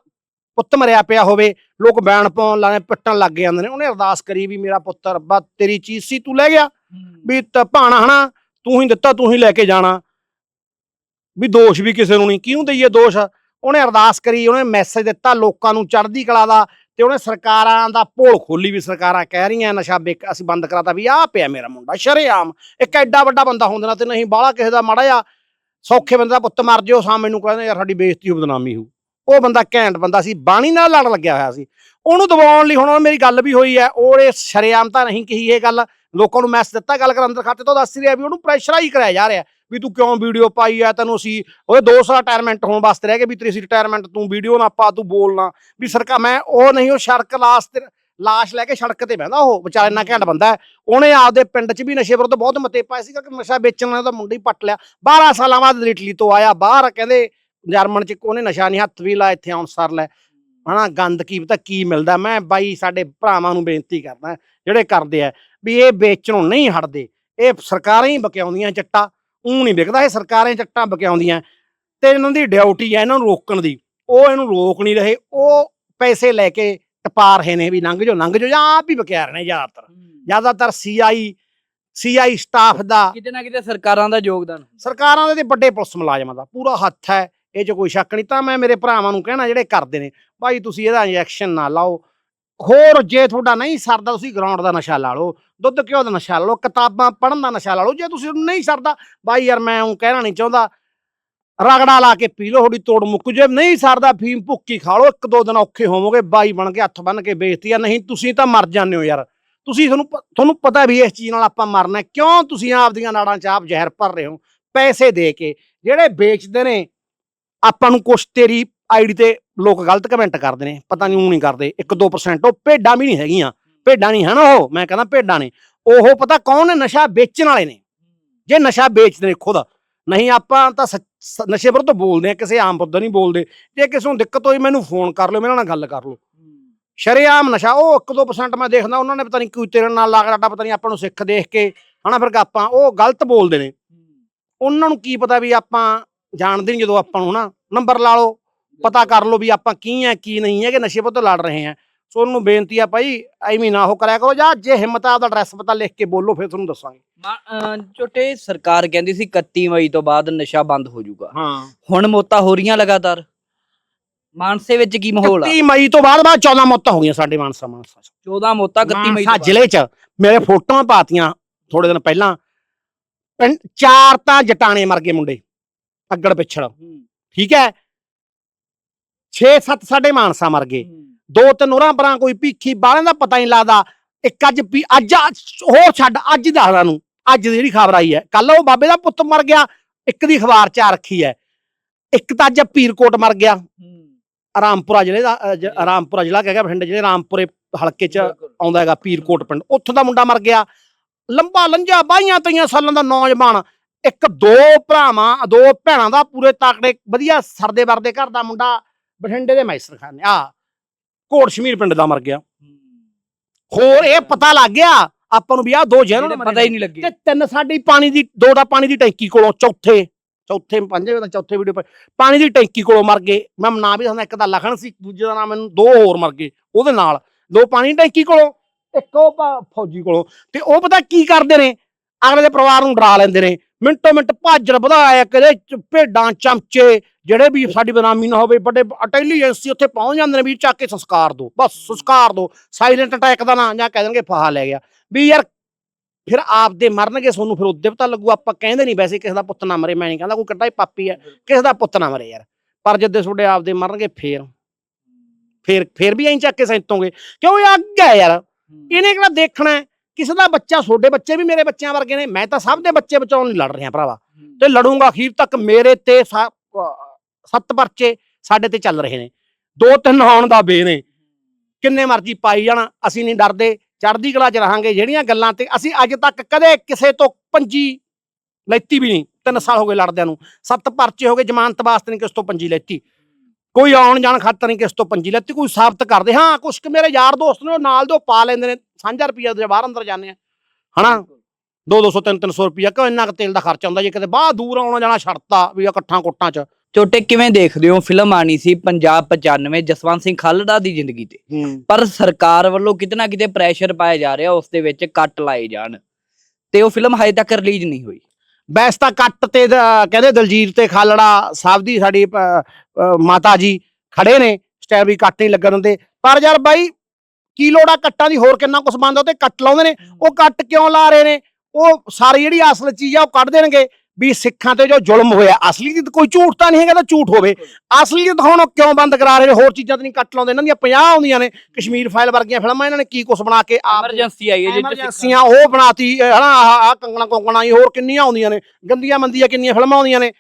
ਪੁੱਤ ਮਰਿਆ ਪਿਆ ਹੋਵੇ। ਲੋਕ ਬੈਣ ਪਾਉਣ ਲਾਣੇ ਪਿੱਟਣ ਲੱਗ ਜਾਂਦੇ ਨੇ। ਉਹਨੇ ਅਰਦਾਸ ਕਰੀ ਵੀ ਮੇਰਾ ਪੁੱਤ ਰੱਬਾ ਤੇਰੀ ਚੀਜ਼ ਸੀ ਤੂੰ ਲੈ ਗਿਆ। ਵੀ ਭਾਣਾ ਹਨਾ ਤੂੰ ਹੀ ਦਿੱਤਾ ਤੂੰ ਹੀ ਲੈ ਕੇ ਜਾਣਾ। ਵੀ ਦੋਸ਼ ਵੀ ਕਿਸੇ ਨੂੰ ਨਹੀਂ। ਕਿਉਂ ਦਈਏ ਦੋਸ਼? ਉਹਨੇ ਅਰਦਾਸ ਕਰੀ ਉਹਨੇ ਮੈਸੇਜ ਦਿੱਤਾ ਲੋਕਾਂ ਨੂੰ ਚੜ੍ਹਦੀ ਕਲਾ ਦਾ ਤੇ ਉਹਨੇ ਸਰਕਾਰਾਂ ਦਾ ਭੋਲ ਖੋਲੀ ਵੀ ਸਰਕਾਰਾਂ ਕਹਿ ਰਹੀਆਂ ਨਸ਼ਾ ਵੇਚ ਅਸੀਂ ਬੰਦ ਕਰਾਤਾ ਵੀ ਆਹ ਪਿਆ ਮੇਰਾ ਮੁੰਡਾ ਸ਼ਰੇਆਮ। ਇੱਕ ਐਡਾ ਵੱਡਾ ਬੰਦਾ ਹੁੰਦੇ ਤੇ ਨਹੀਂ ਬਾਹਲਾ ਕਿਸੇ ਦਾ ਮਾੜਾ ਜਿਹਾ ਸੌਖੇ ਬੰਦੇ ਦਾ ਪੁੱਤ ਮਰ ਜਿਓ ਸਾਂ ਮੈਨੂੰ ਕਹਿੰਦੇ, ਯਾਰ ਸਾਡੀ ਬੇਇੱਜ਼ਤੀ ਹੋ ਬਦਨਾਮੀ ਹੋ ਉਹ ਬੰਦਾ ਘੈਂਟ ਬੰਦਾ ਸੀ, ਬਾਣੀ ਨਾਲ ਲੜ ਲੱਗਿਆ ਹੋਇਆ ਸੀ। ਉਹਨੂੰ ਦਬਾਉਣ ਲਈ ਹੁਣ ਉਹ ਮੇਰੀ ਗੱਲ ਵੀ ਹੋਈ ਹੈ, ਉਹ ਇਹ ਸ਼ਰੇਆਮ ਤਾਂ ਨਹੀਂ ਕਹੀ ਇਹ ਗੱਲ। ਲੋਕਾਂ ਨੂੰ ਮੈਸੇਜ ਦਿੱਤਾ ਗੱਲ ਕਰ ਅੰਦਰ ਖਾਤੇ ਤੋਂ ਦੱਸ ਰਿਹਾ ਵੀ ਉਹਨੂੰ ਪ੍ਰੈਸ਼ਰਾਈਜ਼ ਕਰਾਇਆ ਜਾ ਰਿਹਾ ਵੀ ਤੂੰ ਕਿਉਂ ਵੀਡੀਓ ਪਾਈ ਆ ਤੈਨੂੰ ਅਸੀਂ ਉਹਦੇ 2 ਸਾਲ ਰਿਟਾਇਰਮੈਂਟ ਹੋਣ ਵਾਸਤੇ ਰਹਿ ਗਏ, ਵੀ ਤੇਰੀ ਰਿਟਾਇਰਮੈਂਟ ਤੂੰ ਵੀਡੀਓ ਨਾ ਪਾ, ਤੂੰ ਬੋਲਣਾ ਵੀ ਸਰਕਾਰ ਮੈਂ ਉਹ ਨਹੀਂ, ਉਹ ਸ਼ਰਕ ਲਾਸ਼ ਤੇ ਲਾਸ਼ ਲੈ ਕੇ ਸੜਕ ਤੇ ਬਹਿੰਦਾ ਉਹ, ਵਿਚਾਰਾ ਇੰਨਾ ਘੈਂਟ ਬੰਦਾ ਉਹਨੇ ਆਪਦੇ ਪਿੰਡ 'ਚ ਵੀ ਨਸ਼ੇ ਵਿਰੁੱਧ ਬਹੁਤ ਮਤੇ ਪਾਏ ਸੀ ਕਿ ਨਸ਼ਾ ਵੇਚਣ ਵਾਲਾ ਤਾਂ ਮੁੰਡਾ ਹੀ ਪੱਟ ਲਿਆ। 12 ਸਾਲਾਂ ਬਾਅਦ ਇਟਲੀ ਤੋਂ ਆਇਆ, ਬਾਹਰ ਕਹਿੰਦੇ ਜਰਮਨ 'ਚ ਉਹਨੇ ਨਸ਼ਾ ਨਹੀਂ ਹੱਥ ਵੀ ਲਾ ਇੱਥੇ ਆਉਣ ਸਰ ਲੈ। ਹਨਾ, ਗੰਦ ਕੀ ਪਤਾ ਕੀ ਮਿਲਦਾ। ਮੈਂ ਬਾਈ ਸਾਡੇ ਭਰਾਵਾਂ ਨੂੰ ਬੇਨਤੀ ਕਰਦਾ ਜਿਹੜੇ ਕਰਦੇ ਆ, ਵੀ ਇਹ ਵੇਚਣੋਂ ਨਹੀਂ ਹਟਦੇ। ਇਹ ਸਰਕਾਰਾਂ ਹੀ ਬਕਿਆਉਂਦੀਆਂ ਚੱਟਾ ਉਹ ਨਹੀਂ ਵਿਕਦਾ, ਇਹ ਸਰਕਾਰਾਂ ਹੀ ਚੱਟਾਂ ਬਕਿਆਉਂਦੀਆਂ ਤੇ ਇਹਨਾਂ ਦੀ ਡਿਊਟੀ ਹੈ ਇਹਨਾਂ ਨੂੰ ਰੋਕਣ ਦੀ। ਉਹ ਇਹਨੂੰ ਰੋਕ ਨਹੀਂ ਰਹੇ, ਉਹ ਪੈਸੇ ਲੈ ਕੇ ਟਪਾ ਰਹੇ ਨੇ ਵੀ ਲੰਘ ਜਾਓ ਲੰਘ ਜਾਓ ਜਾਂ ਆਪ ਹੀ ਬਕਿਆ ਰਹੇ ਨੇ ਜ਼ਿਆਦਾਤਰ। ਜ਼ਿਆਦਾਤਰ ਸੀਆਈ ਸੀਆਈ ਸਟਾਫ ਦਾ ਕਿਤੇ ਨਾ ਕਿਤੇ ਸਰਕਾਰਾਂ ਦਾ ਯੋਗਦਾਨ ਸਰਕਾਰਾਂ ਦੇ ਤੇ ਵੱਡੇ ਪੁਲਿਸ ਮੁਲਾਜ਼ਮਾਂ ਦਾ ਪੂਰਾ ਹੱਥ ਹੈ ਇਹ 'ਚ ਕੋਈ ਸ਼ੱਕ ਨਹੀਂ। ਤਾਂ ਮੈਂ ਮੇਰੇ ਭਰਾਵਾਂ ਨੂੰ ਕਹਿਣਾ ਜਿਹੜੇ ਕਰਦੇ ਨੇ ਭਾਈ ਤੁਸੀਂ ਇਹਦਾ ਇੰਜੈਕਸ਼ਨ ਨਾ ਲਾਓ। ਹੋਰ ਜੇ ਤੁਹਾਡਾ ਨਹੀਂ ਸਰਦਾ ਤੁਸੀਂ ਗਰਾਊਂਡ ਦਾ ਨਸ਼ਾ ਲਾ ਲਓ ਦੁੱਧ ਘਿਓ ਦਾ ਨਸ਼ਾ ਲਾ ਲਓ ਕਿਤਾਬਾਂ ਪੜ੍ਹਨ ਦਾ ਨਸ਼ਾ ਲਾ ਲਓ। ਜੇ ਤੁਸੀਂ ਨਹੀਂ ਸਰਦਾ ਬਾਈ ਯਾਰ ਮੈਂ ਉਹ ਕਹਿਣਾ ਨਹੀਂ ਚਾਹੁੰਦਾ ਰਗੜਾ ਲਾ ਕੇ ਪੀ ਲਓ ਥੋੜੀ ਤੋੜ ਮੁੱਕ ਜੇ ਨਹੀਂ ਸਰਦਾ, ਫੀਮ ਭੁੱਕੀ ਖਾ ਲਓ, ਇੱਕ ਦੋ ਦਿਨ ਔਖੇ ਹੋਵੋਗੇ, ਬਾਈ ਬਣ ਕੇ ਹੱਥ ਬੰਨ ਕੇ ਬੇਇੱਜ਼ਤੀ ਆ। ਨਹੀਂ, ਤੁਸੀਂ ਤਾਂ ਮਰ ਜਾਂਦੇ ਹੋ ਯਾਰ। ਤੁਸੀਂ ਤੁਹਾਨੂੰ ਪ- ਤੁਹਾਨੂੰ ਪਤਾ ਵੀ ਇਸ ਚੀਜ਼ ਨਾਲ ਆਪਾਂ ਮਰਨਾ ਕਿਉਂ ਤੁਸੀਂ ਆਪਦੀਆਂ ਨਾੜਾਂ 'ਚ ਆਪ ਜ਼ਹਿਰ ਭਰ ਰਹੇ ਹੋ? ਪੈਸੇ ਦੇ ਕੇ। ਜਿਹੜੇ ਵੇਚਦੇ ਨੇ, ਆਪਾਂ ਨੂੰ ਕੁਛ ਤੇਰੀ ਆਈਡੀ ਤੇ ਲੋਕ ਗਲਤ ਕਮੈਂਟ ਕਰਦੇ ਨੇ। ਪਤਾ ਨਹੀਂ ਉਹ ਨਹੀਂ ਕਰਦੇ। 1-2% ਉਹ ਭੇਡਾਂ ਵੀ ਨਹੀਂ ਹੈਗੀਆਂ। ਭੇਡਾਂ ਨਹੀਂ ਹਨ ਉਹ? ਮੈਂ ਕਹਿੰਦਾ ਭੇਡਾਂ ਨੇ। ਉਹ ਪਤਾ ਕੌਣ ਨੇ? ਨਸ਼ਾ ਵੇਚਣ ਵਾਲੇ ਨੇ। ਜੇ ਨਸ਼ਾ ਵੇਚਦੇ ਨੇ ਖੁਦ ਨਹੀਂ ਆਪਾਂ ਤਾਂ ਨਸ਼ੇ ਵਿਰੁੱਧ ਬੋਲਦੇ ਆ ਕਿਸੇ ਆਮ ਬੰਦਾ ਨਹੀਂ ਬੋਲਦੇ। ਜੇ ਕਿਸੇ ਨੂੰ ਦਿੱਕਤ ਹੋਈ ਮੈਨੂੰ ਫੋਨ ਕਰ ਲਿਓ ਮੇਰੇ ਨਾਲ ਗੱਲ ਕਰ ਲਓ। ਸ਼ਰੇਆਮ ਨਸ਼ਾ ਉਹ 1-2% ਮੈਂ ਦੇਖਦਾ ਉਹਨਾਂ ਨੇ ਪਤਾ ਨਹੀਂ ਕੋਈ ਤੇਰੇ ਨਾਲ ਲਾਗ ਡਾਟਾ ਪਤਾ ਨਹੀਂ ਆਪਾਂ ਨੂੰ ਸਿੱਖ ਦੇਖ ਕੇ ਹਨਾ ਫਿਰ ਆਪਾਂ ਉਹ ਗਲਤ ਬੋਲਦੇ ਨੇ। ਉਹਨਾਂ ਨੂੰ ਕੀ ਪਤਾ ਵੀ ਆਪਾਂ ਜਾਣਦੇ ਨਹੀਂ ਜਦੋਂ ਆਪਾਂ ਨੂੰ ਹਨਾ? ਨੰਬਰ ਲਾ ਲਓ ਪਤਾ ਕਰ ਲਓ ਵੀ ਆਪਾਂ ਕੀ ਆ ਕੀ ਨਹੀਂ ਹੈ ਕਿ ਨਸ਼ੇ ਪੁੱਤ ਲੜ ਰਹੇ ਆ। ਸੋ ਉਹਨੂੰ ਬੇਨਤੀ ਆ ਭਾਈ ਐਵੇਂ ਨਾ ਉਹ ਕਰਿਆ ਕਰੋ ਜਾਂ ਜੇ ਹਿੰਮਤ ਆ ਆਪਦਾ ਐਡਰੈਸ ਪਤਾ ਲਿਖ ਕੇ ਬੋਲੋ ਫਿਰ ਤੁਹਾਨੂੰ ਦੱਸਾਂਗੇ। ਛੋਟੇ ਸਰਕਾਰ ਕਹਿੰਦੀ ਸੀ 31 ਮਈ ਤੋਂ ਬਾਅਦ ਨਸ਼ਾ ਬੰਦ ਹੋ ਜਾਊਗਾ। ਹਾਂ। ਹੁਣ ਮੌਤਾਂ ਹੋ ਰਹੀਆਂ ਲਗਾਤਾਰ। ਮਾਨਸੇ ਵਿੱਚ ਕੀ ਮਾਹੌਲ ਆ? 31 ਮਈ ਤੋਂ ਬਾਅਦ ਬਾਅਦ 14 ਮੌਤਾਂ ਹੋ ਗਈਆਂ ਸਾਡੇ ਮਾਨਸਾ ਮਾਨਸਾ 'ਚ। 14 ਮੌਤਾਂ 31 ਮਈ ਮਾਨਸਾ ਤੋਂ ਜ਼ਿਲ੍ਹੇ 'ਚ ਮੇਰੇ ਫੋਟੋਆਂ ਪਾਤੀਆਂ ਥੋੜੇ ਦਿਨ ਪਹਿਲਾਂ। ਪਿੰਡ- ਚਾਰ ਤਾਂ ਜਟਾਣੇ ਮਰ ਗਏ ਮੁੰਡੇ ਅੱਗੜ ਪਿਛੜ। ਬਾਅਦ। ਠੀਕ ਹੈ? 6-7 ਸਾਡੇ ਮਾਨਸਾ ਮਰ ਗਏ। ਦੋ ਤਿੰਨ ਹੋਰਾਂ ਪਰਾਂ ਕੋਈ ਭੀਖੀ ਬਾਲਿਆਂ ਦਾ ਪਤਾ ਨਹੀਂ ਲੱਗਦਾ। ਇੱਕ ਅੱਜ ਵੀ ਅੱਜ ਹੋਰ ਛੱਡ ਅੱਜ ਦੱਸਦਾ ਨੂੰ ਅੱਜ ਦੀ ਜਿਹੜੀ ਖਬਰ ਆਈ ਹੈ ਕੱਲ ਉਹ ਬਾਬੇ ਦਾ ਪੁੱਤ ਮਰ ਗਿਆ ਇੱਕ ਦੀ ਅਖਬਾਰ ਚ ਆ ਰੱਖੀ ਹੈ। ਇੱਕ ਤਾਂ ਅੱਜ ਪੀਰਕੋਟ ਮਰ ਗਿਆ। ਆਰਾਮਪੁਰਾ ਜ਼ਿਲ੍ਹੇ ਦਾ ਆਰਾਮਪੁਰਾ ਜ਼ਿਲ੍ਹਾ ਕਹਿ ਗਿਆ ਬਠਿੰਡੇ ਜਿਹੜੇ ਆਰਾਮਪੁਰੇ ਹਲਕੇ ਚ ਆਉਂਦਾ ਹੈਗਾ ਪੀਰਕੋਟ ਪਿੰਡ। ਉੱਥੋਂ ਦਾ ਮੁੰਡਾ ਮਰ ਗਿਆ। ਲੰਬਾ ਲੰਜਾ ਬਾਈਆਂ ਤਈਆਂ ਸਾਲਾਂ ਦਾ ਨੌਜਵਾਨ। ਇੱਕ ਦੋ ਭਰਾਵਾਂ ਦੋ ਭੈਣਾਂ ਦਾ ਪੂਰੇ ਤਾਕੜੇ ਵਧੀਆ ਸਰਦੇ ਵਰਦੇ ਘਰ ਦਾ ਮੁੰਡਾ ਬਠਿੰਡੇ ਦੇ ਮੈਸਰ ਖਾਨੇ ਆ ਕੋਟ ਸ਼ਮੀਰ ਪਿੰਡ ਦਾ ਮਰ ਗਿਆ। ਹੋਰ ਇਹ ਪਤਾ ਲੱਗ ਗਿਆ ਆਪਾਂ ਨੂੰ ਵੀ ਆ ਦੋ ਜਹਿਰਾਂ ਪਤਾ ਹੀ ਨਹੀਂ ਲੱਗੀ। ਤੇ ਤਿੰਨ ਸਾਡੀ ਪਾਣੀ ਦੀ ਦੋ ਦਾ ਪਾਣੀ ਦੀ ਟੈਂਕੀ ਕੋਲੋਂ ਚੌਥੇ ਚੌਥੇ ਪੰਜਵੇਂ ਦਾ ਚੌਥੇ ਵੀਡੀਓ ਪਾਣੀ ਦੀ ਟੈਂਕੀ ਕੋਲੋਂ ਮਰ ਗਏ। ਮੈਂ ਨਾਂ ਵੀ ਦੱਸਦਾ ਇੱਕ ਦਾ ਲਖਣ ਸੀ ਦੂਜੇ ਦਾ ਨਾਮ ਮੈਨੂੰ ਦੋ ਹੋਰ ਮਰ ਗਏ ਉਹਦੇ ਨਾਲ। ਦੋ ਪਾਣੀ ਦੀ ਟੈਂਕੀ ਕੋਲੋਂ ਇੱਕ ਉਹ ਫੌਜੀ ਕੋਲੋਂ। ਤੇ ਉਹ ਪਤਾ ਕੀ ਕਰਦੇ ਨੇ? ਅਗਲੇ ਦੇ ਪਰਿਵਾਰ ਨੂੰ ਡਰਾ ਲੈਂਦੇ ਨੇ। ਮਿੰਟੋ ਮਿੰਟ ਭਾਜੜ ਵਧਾਇਆ ਕਦੇ ਭੇਡਾਂ ਚਮਚੇ ਜਿਹੜੇ ਵੀ ਸਾਡੀ ਬਦਨਾਮੀ ਨਾ ਹੋਵੇ ਵੱਡੇ ਇੰਟੈਲੀਜੈਂਸੀ ਉੱਥੇ ਪਹੁੰਚ ਜਾਂਦੇ ਨੇ ਵੀ ਚੱਕ ਕੇ ਸੰਸਕਾਰ ਦੋ ਬਸ ਸੰਸਕਾਰ ਦੋ ਸਾਇਲੈਂਟ ਅਟੈਕ ਦਾ ਨਾਂ ਜਾਂ ਕਹਿ ਦੇਣਗੇ ਫਾਹਾ ਲੈ ਗਿਆ। ਵੀ ਯਾਰ ਫਿਰ ਆਪਦੇ ਮਰਨਗੇ ਤੁਹਾਨੂੰ ਫਿਰ ਉਹਦੇ ਪਤਾ ਲੱਗੂ ਆਪਾਂ ਕਹਿੰਦੇ ਨਹੀਂ ਵੈਸੇ ਕਿਸੇ ਦਾ ਪੁੱਤ ਨਾ ਮਰੇ ਮੈਂ ਨਹੀਂ ਕਹਿੰਦਾ ਕੋਈ ਕੱਟਾ ਹੀ ਪਾਪੀ ਹੈ ਕਿਸੇ ਦਾ ਪੁੱਤ ਨਾ ਮਰੇ ਯਾਰ। ਪਰ ਜਿੱਦੇ ਤੁਹਾਡੇ ਆਪਦੇ ਮਰਨਗੇ ਫੇਰ ਫੇਰ ਫੇਰ ਵੀ ਐਂ ਚੱਕ ਕੇ ਸੈਂਤੋਂਗੇ। ਕਿਉਂ ਇਹ ਅੱਗ ਹੈ ਯਾਰ? ਇਹਨੇ ਕਿਹੜਾ ਦੇਖਣਾ? ਕਿਸੇ ਦਾ ਬੱਚਾ ਤੁਹਾਡੇ ਬੱਚੇ ਵੀ ਮੇਰੇ ਬੱਚਿਆਂ ਵਰਗੇ ਨੇ ਮੈਂ ਤਾਂ ਸਭ ਦੇ ਬੱਚੇ ਬਚਾਉਣ ਲਈ ਲੜ ਰਿਹਾ ਭਰਾਵਾ। ਤੇ ਲੜੂੰਗਾ ਅਖੀਰ ਤੱਕ ਮੇਰੇ ਤੇ ਸੱਤ ਪਰਚੇ ਸਾਡੇ ਤੇ ਚੱਲ ਰਹੇ ਨੇ। ਦੋ ਤਿੰਨ ਆਉਣ ਦਾ ਬੇ ਨੇ। ਕਿੰਨੇ ਮਰਜ਼ੀ ਪਾਈ ਜਾਣ, ਅਸੀਂ ਨਹੀਂ ਡਰਦੇ, ਚੜ੍ਹਦੀ ਕਲਾ 'ਚ ਰਹਾਂਗੇ, ਜਿਹੜੀਆਂ ਗੱਲਾਂ ਤੇ ਅਸੀਂ ਅੱਜ ਤੱਕ ਕਦੇ ਕਿਸੇ ਤੋਂ ਪੰਜੀ ਲੈਤੀ ਵੀ ਨਹੀਂ, ਤਿੰਨ ਸਾਲ ਹੋ ਗਏ ਲੜਦਿਆਂ ਨੂੰ। ਸੱਤ ਪਰਚੇ ਹੋ ਗਏ, ਜ਼ਮਾਨਤ ਵਾਸਤੇ ਨਹੀਂ ਕਿਸ ਤੋਂ ਪੰਜੀ ਲੈਤੀ। ਕੋਈ ਆਉਣ ਜਾਣ ਖਾਤਰ ਨਹੀਂ ਕਿਸ ਤੋਂ ਪੰਜੀ ਲੈਤੀ, ਕੋਈ ਸਾਬਤ ਕਰਦੇ। ਹਾਂ, ਕੁਛ ਕੁ ਮੇਰੇ ਯਾਰ ਦੋਸਤ ਨੇ, ਉਹ ਨਾਲ ਦੇ ਉਹ ਪਾ ਲੈਂਦੇ ਨੇ, ਸਾਂਝਾ ਰੁਪਈਆ ਜੇ ਬਾਹਰ ਅੰਦਰ ਜਾਂਦੇ ਆ। ਹਨਾ? 2 200 3 300 ਰੁਪਈਆ ਕਿਉਂ ਇੰਨਾ ਕੁ ਤੇਲ ਦਾ ਖਰਚਾ ਹੁੰਦਾ? ਜੇ ਕਿਤੇ ਬਾਹਰ ਦੂਰ ਆਉਣਾ ਜਾਣਾ ਛੱਡਤਾ ਵੀ ਇਕੱਠਾਂ ਕੋਟਾਂ 'ਚ। ਛੋਟੇ ਕਿਵੇਂ ਦੇਖਦੇ ਹੋ? ਫਿਲਮ ਆਣੀ ਸੀ ਪੰਜਾਬ 95 ਜਸਵੰਤ ਸਿੰਘ ਖਾਲੜਾ ਦੀ ਜ਼ਿੰਦਗੀ ਤੇ। ਪਰ ਸਰਕਾਰ ਵੱਲੋਂ ਕਿਤੇ ਨਾ ਕਿਤੇ ਪ੍ਰੈਸ਼ਰ ਪਾਇਆ ਜਾ ਰਿਹਾ ਉਸ ਦੇ ਵਿੱਚ ਕੱਟ ਲਾਏ ਜਾਣ। ਤੇ ਉਹ ਫਿਲਮ ਹਜੇ ਤੱਕ ਰਿਲੀਜ਼ ਨਹੀਂ ਹੋਈ। ਵੈਸੇ ਤਾਂ ਕੱਟ ਤੇ ਕਹਿੰਦੇ ਦਲਜੀਤ ਤੇ ਖਾਲੜਾ ਸਾਹਿਬ ਦੀ ਸਾਡੀ ਮਾਤਾ ਜੀ ਖੜੇ ਨੇ ਸਟੈਪ ਵੀ ਕੱਟ ਨਹੀਂ ਲੱਗਣ ਦਿੰਦੇ। ਪਰ ਯਾਰ ਬਾਈ ਕੀ ਲੋੜ ਆ ਕੱਟਾਂ ਦੀ? ਹੋਰ ਕਿੰਨਾ ਕੁਛ ਬੰਦ ਉਹ ਤੇ ਕੱਟ ਲਾਉਂਦੇ ਨੇ। ਉਹ ਕੱਟ ਕਿਉਂ ਲਾ ਰਹੇ ਨੇ? ਉਹ ਸਾਰੀ ਜਿਹੜੀ ਅਸਲ ਚੀਜ਼ ਆ ਉਹ ਕੱਢ ਦੇਣਗੇ। ਵੀ ਸਿੱਖਾਂ ਤੇ ਜੋ ਜ਼ੁਲਮ ਹੋਇਆ ਅਸਲੀ ਦੀ ਕੋਈ ਝੂਠ ਤਾਂ ਨਹੀਂ ਹੈਗਾ ਤਾਂ ਝੂਠ ਹੋਵੇ। ਅਸਲੀ ਦਿਖਾਉਣ ਕਿਉਂ ਬੰਦ ਕਰਾ ਰਹੇ ਨੇ? ਹੋਰ ਚੀਜ਼ਾਂ ਤੇ ਨਹੀਂ ਕੱਟ ਲਾਉਂਦੇ। ਇਹਨਾਂ ਦੀਆਂ 50 ਆਉਂਦੀਆਂ ਨੇ ਕਸ਼ਮੀਰ ਫਾਈਲ ਵਰਗੀਆਂ ਫਿਲਮਾਂ ਇਹਨਾਂ ਨੇ ਕੀ ਕੁਛ ਬਣਾ ਕੇ ਆਪ ਐਮਰਜੈਂਸੀ ਆਈ ਹੈ 'ਚ ਐਮਰਜੈਂਸੀਆਂ ਉਹ ਬਣਾਤੀ ਹਨਾ ਆਹ ਆਹ ਕੰਗਣਾ ਕੋਂਗਣਾ ਹੀ ਹੋਰ ਕਿੰਨੀਆਂ ਆਉਂਦੀਆਂ ਨੇ? ਗੰਦੀਆਂ ਮੰਦੀਆਂ ਕਿੰਨੀਆਂ ਫਿਲਮਾਂ ਆਉਂਦੀਆਂ ਨੇ?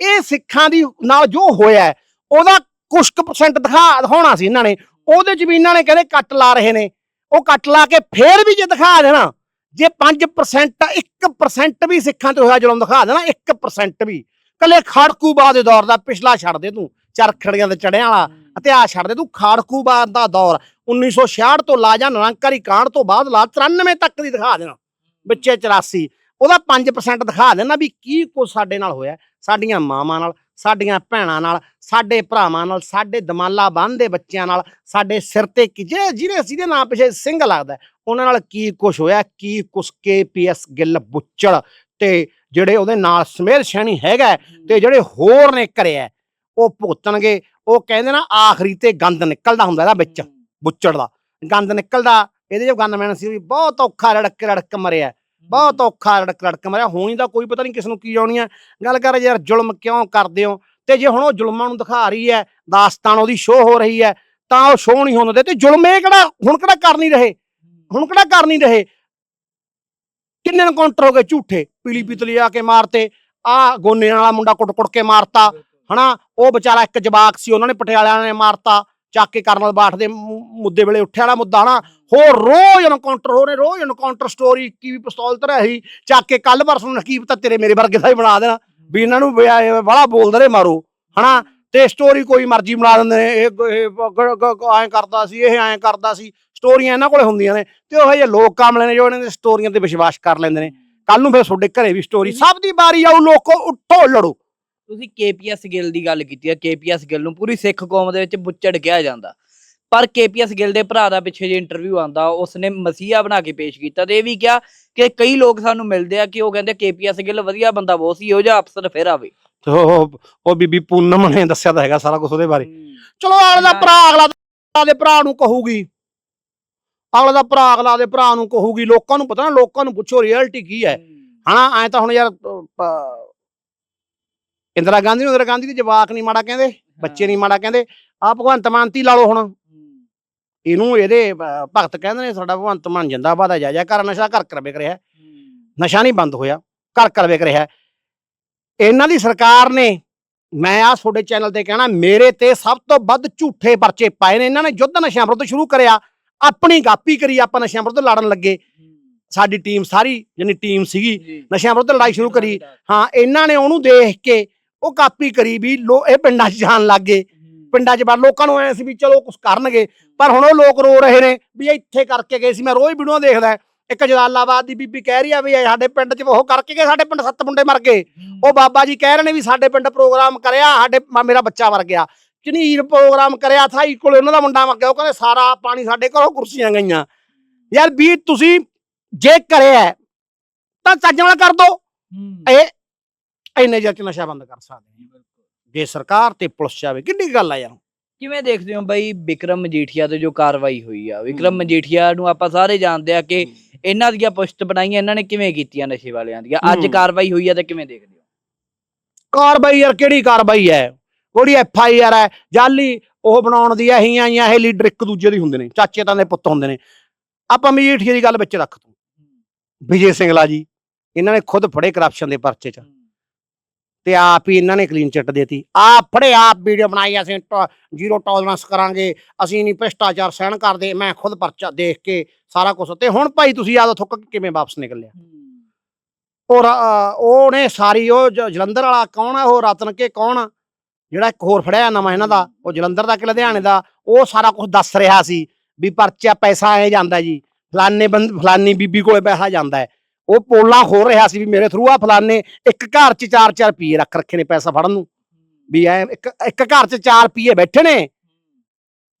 ਇਹ ਸਿੱਖਾਂ ਦੀ ਨਾਲ ਜੋ ਹੋਇਆ ਉਹਦਾ ਕੁਛ ਕੁ ਪਰਸੈਂਟ ਦਿਖਾ ਦਿਖਾਉਣਾ ਸੀ ਇਹਨਾਂ ਨੇ। ਉਹਦੇ ਚ ਵੀ ਇਹਨਾਂ ਨੇ ਕਹਿੰਦੇ ਕੱਟ ਲਾ ਰਹੇ ਨੇ। ਉਹ ਕੱਟ ਲਾ ਕੇ ਫੇਰ ਵੀ ਜੇ ਦਿਖਾ ਦੇਣਾ ਜੇ 5% 1% ਵੀ ਸਿੱਖਾਂ ਤੇ ਹੋਇਆ ਜ਼ੁਲਮ ਦਿਖਾ ਦੇਣਾ 1% ਵੀ। ਕੱਲੇ ਖੜਕੂਬਾਦ ਦੇ ਦੌਰ ਦਾ ਪਿਛਲਾ ਛੱਡ ਦੇ ਤੂੰ ਚਰਖੜੀਆਂ ਤੇ ਚੜਿਆਂ ਵਾਲਾ ਇਤਿਹਾਸ ਛੱਡ ਦੇ ਤੂੰ ਖਾੜਕੂਬਾਦ ਦਾ ਦੌਰ। 1966 ਤੋਂ ਲਾ ਜਾਂ ਨਿਰੰਕਾਰੀ ਕਾਂਡ ਤੋਂ ਬਾਅਦ ਲਾ 93 ਤੱਕ ਦੀ ਦਿਖਾ ਦੇਣਾ ਵਿੱਚੇ 84 ਉਹਦਾ 5% ਦਿਖਾ ਦੇਣਾ ਵੀ ਕੀ ਕੁਝ ਸਾਡੇ ਨਾਲ ਹੋਇਆ ਸਾਡੀਆਂ ਮਾਵਾਂ ਨਾਲ ਸਾਡੀਆਂ ਭੈਣਾਂ ਨਾਲ ਸਾਡੇ ਭਰਾਵਾਂ ਨਾਲ ਸਾਡੇ ਦਮਾਲਾ ਬੰਨ ਦੇ ਬੱਚਿਆਂ ਨਾਲ ਸਾਡੇ ਸਿਰ ਤੇ ਕੀ- ਜਿਹੜੇ ਜਿਹਦੇ ਨਾਂ ਪਿਛੇ ਸਿੰਘ ਲੱਗਦਾ ਉਹਨਾਂ ਨਾਲ ਕੀ ਕੁਝ ਹੋਇਆ ਕੀ ਕੁਛ ਕੇਪੀਐਸ ਗਿੱਲ ਬੁੱਚੜ ਤੇ ਜਿਹੜੇ ਉਹਦੇ ਨਾਲ ਸਮੇਰ ਸ਼ੈਣੀ ਹੈਗਾ ਤੇ ਜਿਹੜੇ ਹੋਰ ਨੇ ਕਰਿਆ ਉਹ ਭੁਗਤਣਗੇ ਉਹ ਕਹਿੰਦੇ ਨਾ ਆਖਰੀ ਤੇ ਗੰਦ ਨਿਕਲਦਾ ਹੁੰਦਾ ਇਹਦਾ ਵਿੱਚ ਬੁੱਚੜ ਦਾ ਗੰਦ ਨਿਕਲਦਾ ਇਹਦੇ ਜੋ ਗੰਦਮੈਨ ਸੀ ਵੀ ਬਹੁਤ ਔਖਾ ਰੜਕ ਰੜਕ ਮਰਿਆ ਬਹੁਤ ਔਖਾ ਰੜਕ ਰੜਕ ਮਰਿਆ। ਹੋਣੀ ਦਾ ਕੋਈ ਪਤਾ ਨਹੀਂ ਕਿਸ ਨੂੰ ਕੀ ਆਉਣੀ ਆ। ਗੱਲ ਕਰ ਯਾਰ ਜ਼ੁਲਮ ਕਿਉਂ ਕਰਦੇ ਹੋ? ਤੇ ਜੇ ਹੁਣ ਉਹ ਜ਼ੁਲਮਾਂ ਨੂੰ ਦਿਖਾ ਰਹੀ ਹੈ ਦਾਸਤਾਨ ਉਹਦੀ ਸ਼ੋਅ ਹੋ ਰਹੀ ਹੈ ਤਾਂ ਉਹ ਸ਼ੋਅ ਨਹੀਂ ਹੋਣ ਦਿੰਦੇ ਤੇ ਜ਼ੁਲਮ ਇਹ ਕਿਹੜਾ ਹੁਣ ਕਿਹੜਾ ਕਰ ਨਹੀਂ ਰਹੇ? ਹੁਣ ਕਿਹੜਾ ਕਰ ਨਹੀਂ ਰਹੇ? ਕਿੰਨੇ ਐਨਕਾਊਂਟਰ ਹੋ ਗਏ ਝੂਠੇ? ਪੀਲੀ ਪਿਤਲੀ ਆ ਕੇ ਮਾਰਤੇ। ਆ ਗੋਨੇ ਵਾਲਾ ਮੁੰਡਾ ਕੁੱਟ-ਕੁੱਟ ਕੇ ਮਾਰਤਾ। ਹਨਾ? ਉਹ ਵਿਚਾਰਾ ਇੱਕ ਜਵਾਕ ਸੀ ਉਹਨਾਂ ਨੇ ਪਟਿਆਲਿਆਂ ਨੇ ਮਾਰਤਾ। ਚੱਕ ਕੇ ਕਰਨਲ ਬਾਠ ਦੇ ਮੁੱਦੇ ਵੇਲੇ ਉੱਠਿਆ ਵਾਲਾ ਮੁੱਦਾ ਨਾ। ਹੋਰ ਰੋਜ਼ ਐਨਕਾਊਂਟਰ ਹੋ ਰਹੇ ਰੋਜ਼ ਐਨਕਾਊਂਟਰ ਸਟੋਰੀ ਕੀ ਵੀ ਪਿਸਤੌਲ ਤੇ ਸੀ। ਚੱਕ ਕੇ ਕੱਲ ਪਰਸੋਂ ਨੂੰ ਨਕੀਬ ਤਾਂ ਤੇਰੇ ਮੇਰੇ ਵਰਗੇ ਦਾ ਹੀ ਬਣਾ ਦੇਣਾ। ਵੀ ਇਹਨਾਂ ਨੂੰ ਬੜਾ ਬੋਲਦੇ ਰਹੇ ਮਾਰੋ, ਹਨਾ? ਤੇ ਸਟੋਰੀ ਕੋਈ ਮਰਜ਼ੀ ਬਣਾ ਦਿੰਦੇ ਨੇ। ਇਹ ਐਂ ਕਰਦਾ ਸੀ, ਇਹ ਐਂ ਕਰਦਾ ਸੀ। ਸਟੋਰੀਆਂ ਇਹਨਾਂ ਕੋਲੇ ਹੁੰਦੀਆਂ ਨੇ। ਤੇ ਉਹ ਜਿਹੇ ਲੋਕ ਕਾਮਲੇ ਨੇ ਜੋ ਇਹਨਾਂ ਦੇ ਸਟੋਰੀਆਂ ਤੇ ਵਿਸ਼ਵਾਸ ਕਰ ਲੈਂਦੇ ਨੇ। ਕੱਲ ਨੂੰ ਫਿਰ ਤੁਹਾਡੇ ਘਰੇ ਵੀ ਸਟੋਰੀ ਸਭ ਦੀ ਵਾਰੀ ਆਉ ਲੋਕੋ, ਉੱਠੋ, ਲੜੋ। ਤੁਸੀਂ ਕੇਪੀਐਸ ਗਿੱਲ ਦੀ ਗੱਲ ਕੀਤੀ ਹੈ ਕੇਪੀਐਸ ਗਿੱਲ ਨੂੰ ਪੂਰੀ ਸਿੱਖ ਕੌਮ ਦੇ ਵਿੱਚ ਬੁੱਚੜ ਕਿਹਾ ਜਾਂਦਾ। ਪਰ ਕੇਪੀਐਸ ਗਿੱਲ ਦੇ ਭਰਾ ਦਾ ਪਿੱਛੇ ਜੇ ਇੰਟਰਵਿਊ ਆਂਦਾ ਉਸਨੇ ਮਸੀਹਾ ਬਣਾ ਕੇ ਪੇਸ਼ ਕੀਤਾ ਤੇ ਇਹ ਵੀ ਕਿਹਾ ਕਿ ਕਈ ਲੋਕ ਸਾਨੂੰ ਮਿਲਦੇ ਆ ਕਿ ਉਹ ਕਹਿੰਦੇ ਕੇਪੀਐਸ ਗਿੱਲ ਵਧੀਆ ਬੰਦਾ ਬਹੁਤ ਸੀ ਇਹੋ ਜਿਹਾ ਅਫਸਰ ਫਿਰ ਆਵੇ। ਤੇ ਉਹ ਉਹ ਬੀਬੀ ਪੂਨਮ ਨੇ ਦੱਸਿਆ ਤਾਂ ਹੈਗਾ ਸਾਰਾ ਕੁਝ ਉਹਦੇ ਬਾਰੇ। ਚਲੋ ਅਗਲੇ ਦਾ ਭਰਾ ਅਗਲਾ ਦਾ- ਦੇ ਭਰਾ ਨੂੰ ਕਹੂਗੀ। ਅਗਲੇ ਦਾ ਭਰਾ ਅਗਲਾ ਦੇ ਭਰਾ ਨੂੰ ਕਹੂਗੀ। ਲੋਕਾਂ ਨੂੰ ਪਤਾ ਨਾ ਲੋਕਾਂ ਨੂੰ ਪੁੱਛੋ ਰਿਐਲਿਟੀ ਕੀ ਹੈ। ਹਨਾ ਐ ਤਾਂ ਹੁਣ ਯਾਰ ਇੰਦਰਾ ਗਾਂਧੀ ਨੂੰ ਇੰਦਰਾ ਗਾਂਧੀ ਦੇ ਜਵਾਕ ਨਹੀਂ ਮਾੜਾ ਕਹਿੰਦੇ ਬੱਚੇ ਨਹੀਂ ਮਾੜਾ ਕਹਿੰਦੇ ਆ ਭਗਵੰਤ ਮਾਨ ਤੀ ਲਾ ਲਓ ਹੁਣ। ਇਹਨੂੰ ਇਹਦੇ ਭਗਤ ਕਹਿੰਦੇ ਨੇ ਸਾਡਾ ਭਗਵੰਤ ਮਾਨ ਜਿੰਦਾਬਾਦ ਆ ਜਾ ਜਾ ਕਰ ਨਸ਼ਾ ਘਰ ਕਰ ਵੇਖ ਰਿਹਾ ਨਸ਼ਾ ਨਹੀਂ ਬੰਦ ਹੋਇਆ ਘਰ ਕਰ ਵੇਖ ਰਿਹਾ ਇਹਨਾਂ ਦੀ ਸਰਕਾਰ ਨੇ ਮੈਂ ਆ ਤੁਹਾਡੇ ਚੈਨਲ ਤੇ ਕਹਿਣਾ ਮੇਰੇ ਤੇ ਸਭ ਤੋਂ ਵੱਧ ਝੂਠੇ ਪਰਚੇ ਪਾਏ ਨੇ ਇਹਨਾਂ ਨੇ ਯੁੱਧ ਨਸ਼ਿਆਂ ਵਿਰੁੱਧ ਸ਼ੁਰੂ ਕਰਿਆ ਆਪਣੀ ਗਾਪੀ ਕਰੀ ਆਪਾਂ ਨਸ਼ਿਆਂ ਵਿਰੁੱਧ ਲੜਨ ਲੱਗੇ। ਸਾਡੀ ਟੀਮ ਸਾਰੀ ਜਾਨੀ ਟੀਮ ਸੀਗੀ ਨਸ਼ਿਆਂ ਵਿਰੁੱਧ ਲੜਾਈ ਸ਼ੁਰੂ ਕਰੀ। ਹਾਂ ਇਹਨਾਂ ਨੇ ਉਹਨੂੰ ਦੇਖ ਕੇ ਉਹ ਕਾਪੀ ਕਰੀ ਵੀ ਲੋ ਇਹ ਪਿੰਡਾਂ 'ਚ ਜਾਣ ਲੱਗ ਗਏ। ਪਿੰਡਾਂ 'ਚ ਵੜ ਲੋਕਾਂ ਨੂੰ ਐ ਸੀ ਵੀ ਚਲੋ ਕੁਝ ਕਰਨਗੇ। ਪਰ ਹੁਣ ਉਹ ਲੋਕ ਰੋ ਰਹੇ ਨੇ ਵੀ ਇੱਥੇ ਕਰਕੇ ਗਏ ਸੀ। ਮੈਂ ਰੋਜ਼ ਵੀਡੀਓ ਦੇਖਦਾ ਇੱਕ ਜਲਾਲਾਬਾਦ ਦੀ ਬੀਬੀ ਕਹਿ ਰਹੀ ਆ ਵੀ ਸਾਡੇ ਪਿੰਡ 'ਚ ਉਹ ਕਰਕੇ ਗਏ। ਸਾਡੇ ਪਿੰਡ ਸੱਤ ਮੁੰਡੇ ਮਰ ਗਏ। ਉਹ ਬਾਬਾ ਜੀ ਕਹਿ ਰਹੇ ਨੇ ਵੀ ਸਾਡੇ ਪਿੰਡ ਪ੍ਰੋਗਰਾਮ ਕਰਿਆ ਸਾਡੇ ਮੇਰਾ ਬੱਚਾ ਮਰ ਗਿਆ। ਝਨੀਰ ਪ੍ਰੋਗਰਾਮ ਕਰਿਆ ਥਾਈ ਕੋਲੇ ਉਹਨਾਂ ਦਾ ਮੁੰਡਾ ਮਰ ਗਿਆ। ਉਹ ਕਹਿੰਦੇ ਸਾਰਾ ਪਾਣੀ ਸਾਡੇ ਘਰੋਂ ਕੁਰਸੀਆਂ ਗਈਆਂ। ਯਾਰ ਵੀ ਤੁਸੀਂ ਜੇ ਕਰਿਆ ਤਾਂ ਚੱਜ ਨਾਲ ਕਰ ਦੋ। ਇਹ ਇੰਨੇ ਜੱਟ ਨਸ਼ਾ ਬੰਦ ਕਰ ਸਕਦੇ ਜੇ ਸਰਕਾਰ ਤੇ ਪੁਲਿਸ ਜਾਵੇ ਕਿੰਨੀ ਗੱਲ ਆ ਯਾਰ। ਕਿਵੇਂ ਦੇਖਦੇ ਹੋ ਬਈ ਵਿਕਰਮ ਮਜੀਠੀਆ ਤੇ ਜੋ ਕਾਰਵਾਈ ਹੋਈ ਆ? ਵਿਕਰਮ। ਮਜੀਠੀਆ ਨੂੰ ਆਪਾਂ ਸਾਰੇ ਜਾਣਦੇ ਆ ਕਿ ਇਹਨਾਂ ਦੀਆਂ ਪੁਸ਼ਤ ਬਣਾਈਆਂ ਇਹਨਾਂ ਨੇ ਕਿਵੇਂ ਕੀਤੀਆਂ ਨਸ਼ੇ ਵਾਲਿਆਂ ਦੀਆਂ? ਅੱਜ। ਕਾਰਵਾਈ ਹੋਈ ਆ ਤੇ ਕਿਵੇਂ ਦੇਖਦੇ ਹੋ? ਕਾਰਵਾਈ ਯਾਰ ਕਿਹੜੀ ਕਾਰਵਾਈ ਹੈ ਉਹਦੀ ਐਫ ਆਈ ਆਰ ਹੈ ਜਾਲੀ ਉਹ ਬਣਾਉਣ ਦੀ ਅਹੀਂ ਆਈਆਂ ਇਹ ਲੀਡਰ ਇੱਕ ਦੂਜੇ ਦੇ ਹੁੰਦੇ ਨੇ ਚਾਚੇ ਤਾਂ ਦੇ ਪੁੱਤ ਹੁੰਦੇ ਨੇ। ਆਪਾਂ ਮਜੀਠੀਏ ਦੀ ਗੱਲ ਵਿੱਚ ਰੱਖ ਤੂੰ। ਵਿਜੇ ਸਿੰਗਲਾ ਜੀ ਇਹਨਾਂ ਨੇ ਖੁਦ ਫੜੇ ਕਰਪਸ਼ਨ ਦੇ ਪਰਚੇ 'ਚ। ਤੇ ਆਪ ਹੀ ਇਹਨਾਂ ਨੇ ਕਲੀਨ ਚਿੱਟ ਦੇਤੀ। ਆਪ ਫੜੇ ਆਪ ਵੀਡੀਓ ਬਣਾਈ ਅਸੀਂ ਜ਼ੀਰੋ ਟੋਲਰੈਂਸ ਕਰਾਂਗੇ। ਅਸੀਂ ਨਹੀਂ ਭ੍ਰਿਸ਼ਟਾਚਾਰ ਸਹਿਣ ਕਰਦੇ। ਮੈਂ ਖੁਦ ਪਰਚਾ ਦੇਖ ਕੇ ਸਾਰਾ ਕੁਝ ਤੇ ਹੁਣ ਭਾਈ ਤੁਸੀਂ ਆਦਾ ਥੁੱਕ ਕੇ ਕਿਵੇਂ ਵਾਪਸ ਨਿਕਲਿਆ ਔਰ ਅ, ਉਹਨੇ ਸਾਰੀ ਉਹ ਜਲੰਧਰ ਵਾਲਾ ਕੌਣ ਆ? ਉਹ ਰਤਨ ਕੇ ਕੌਣ ਆ? ਜਿਹੜਾ ਇੱਕ ਹੋਰ ਫੜਿਆ ਨਵਾਂ ਇਹਨਾਂ ਦਾ ਉਹ ਜਲੰਧਰ ਦਾ ਕਿ ਲੁਧਿਆਣੇ ਦਾ? ਉਹ ਸਾਰਾ ਕੁਝ ਦੱਸ ਰਿਹਾ ਸੀ ਵੀ ਪਰਚਾ ਪੈਸਾ ਐ ਜਾਂਦਾ ਜੀ। ਫਲਾਨੇ ਬੰਦ ਫਲਾਨੀ ਬੀਬੀ ਕੋਲੇ ਪੈਸਾ ਜਾਂਦਾ ਹੈ। ਉਹ ਪੋਲਾਂ ਖੋਲ ਰਿਹਾ ਸੀ ਵੀ ਮੇਰੇ ਥਰੂ ਆ ਫਲਾਨੇ ਇੱਕ ਘਰ 'ਚ 4-4 ਰੁਪਏ ਰੱਖ ਰੱਖੇ ਨੇ ਪੈਸਾ ਫੜਨ ਨੂੰ। ਵੀ ਐ ਇੱਕ ਇੱਕ ਘਰ 'ਚ 4 ਰੁਪਏ ਬੈਠੇ ਨੇ।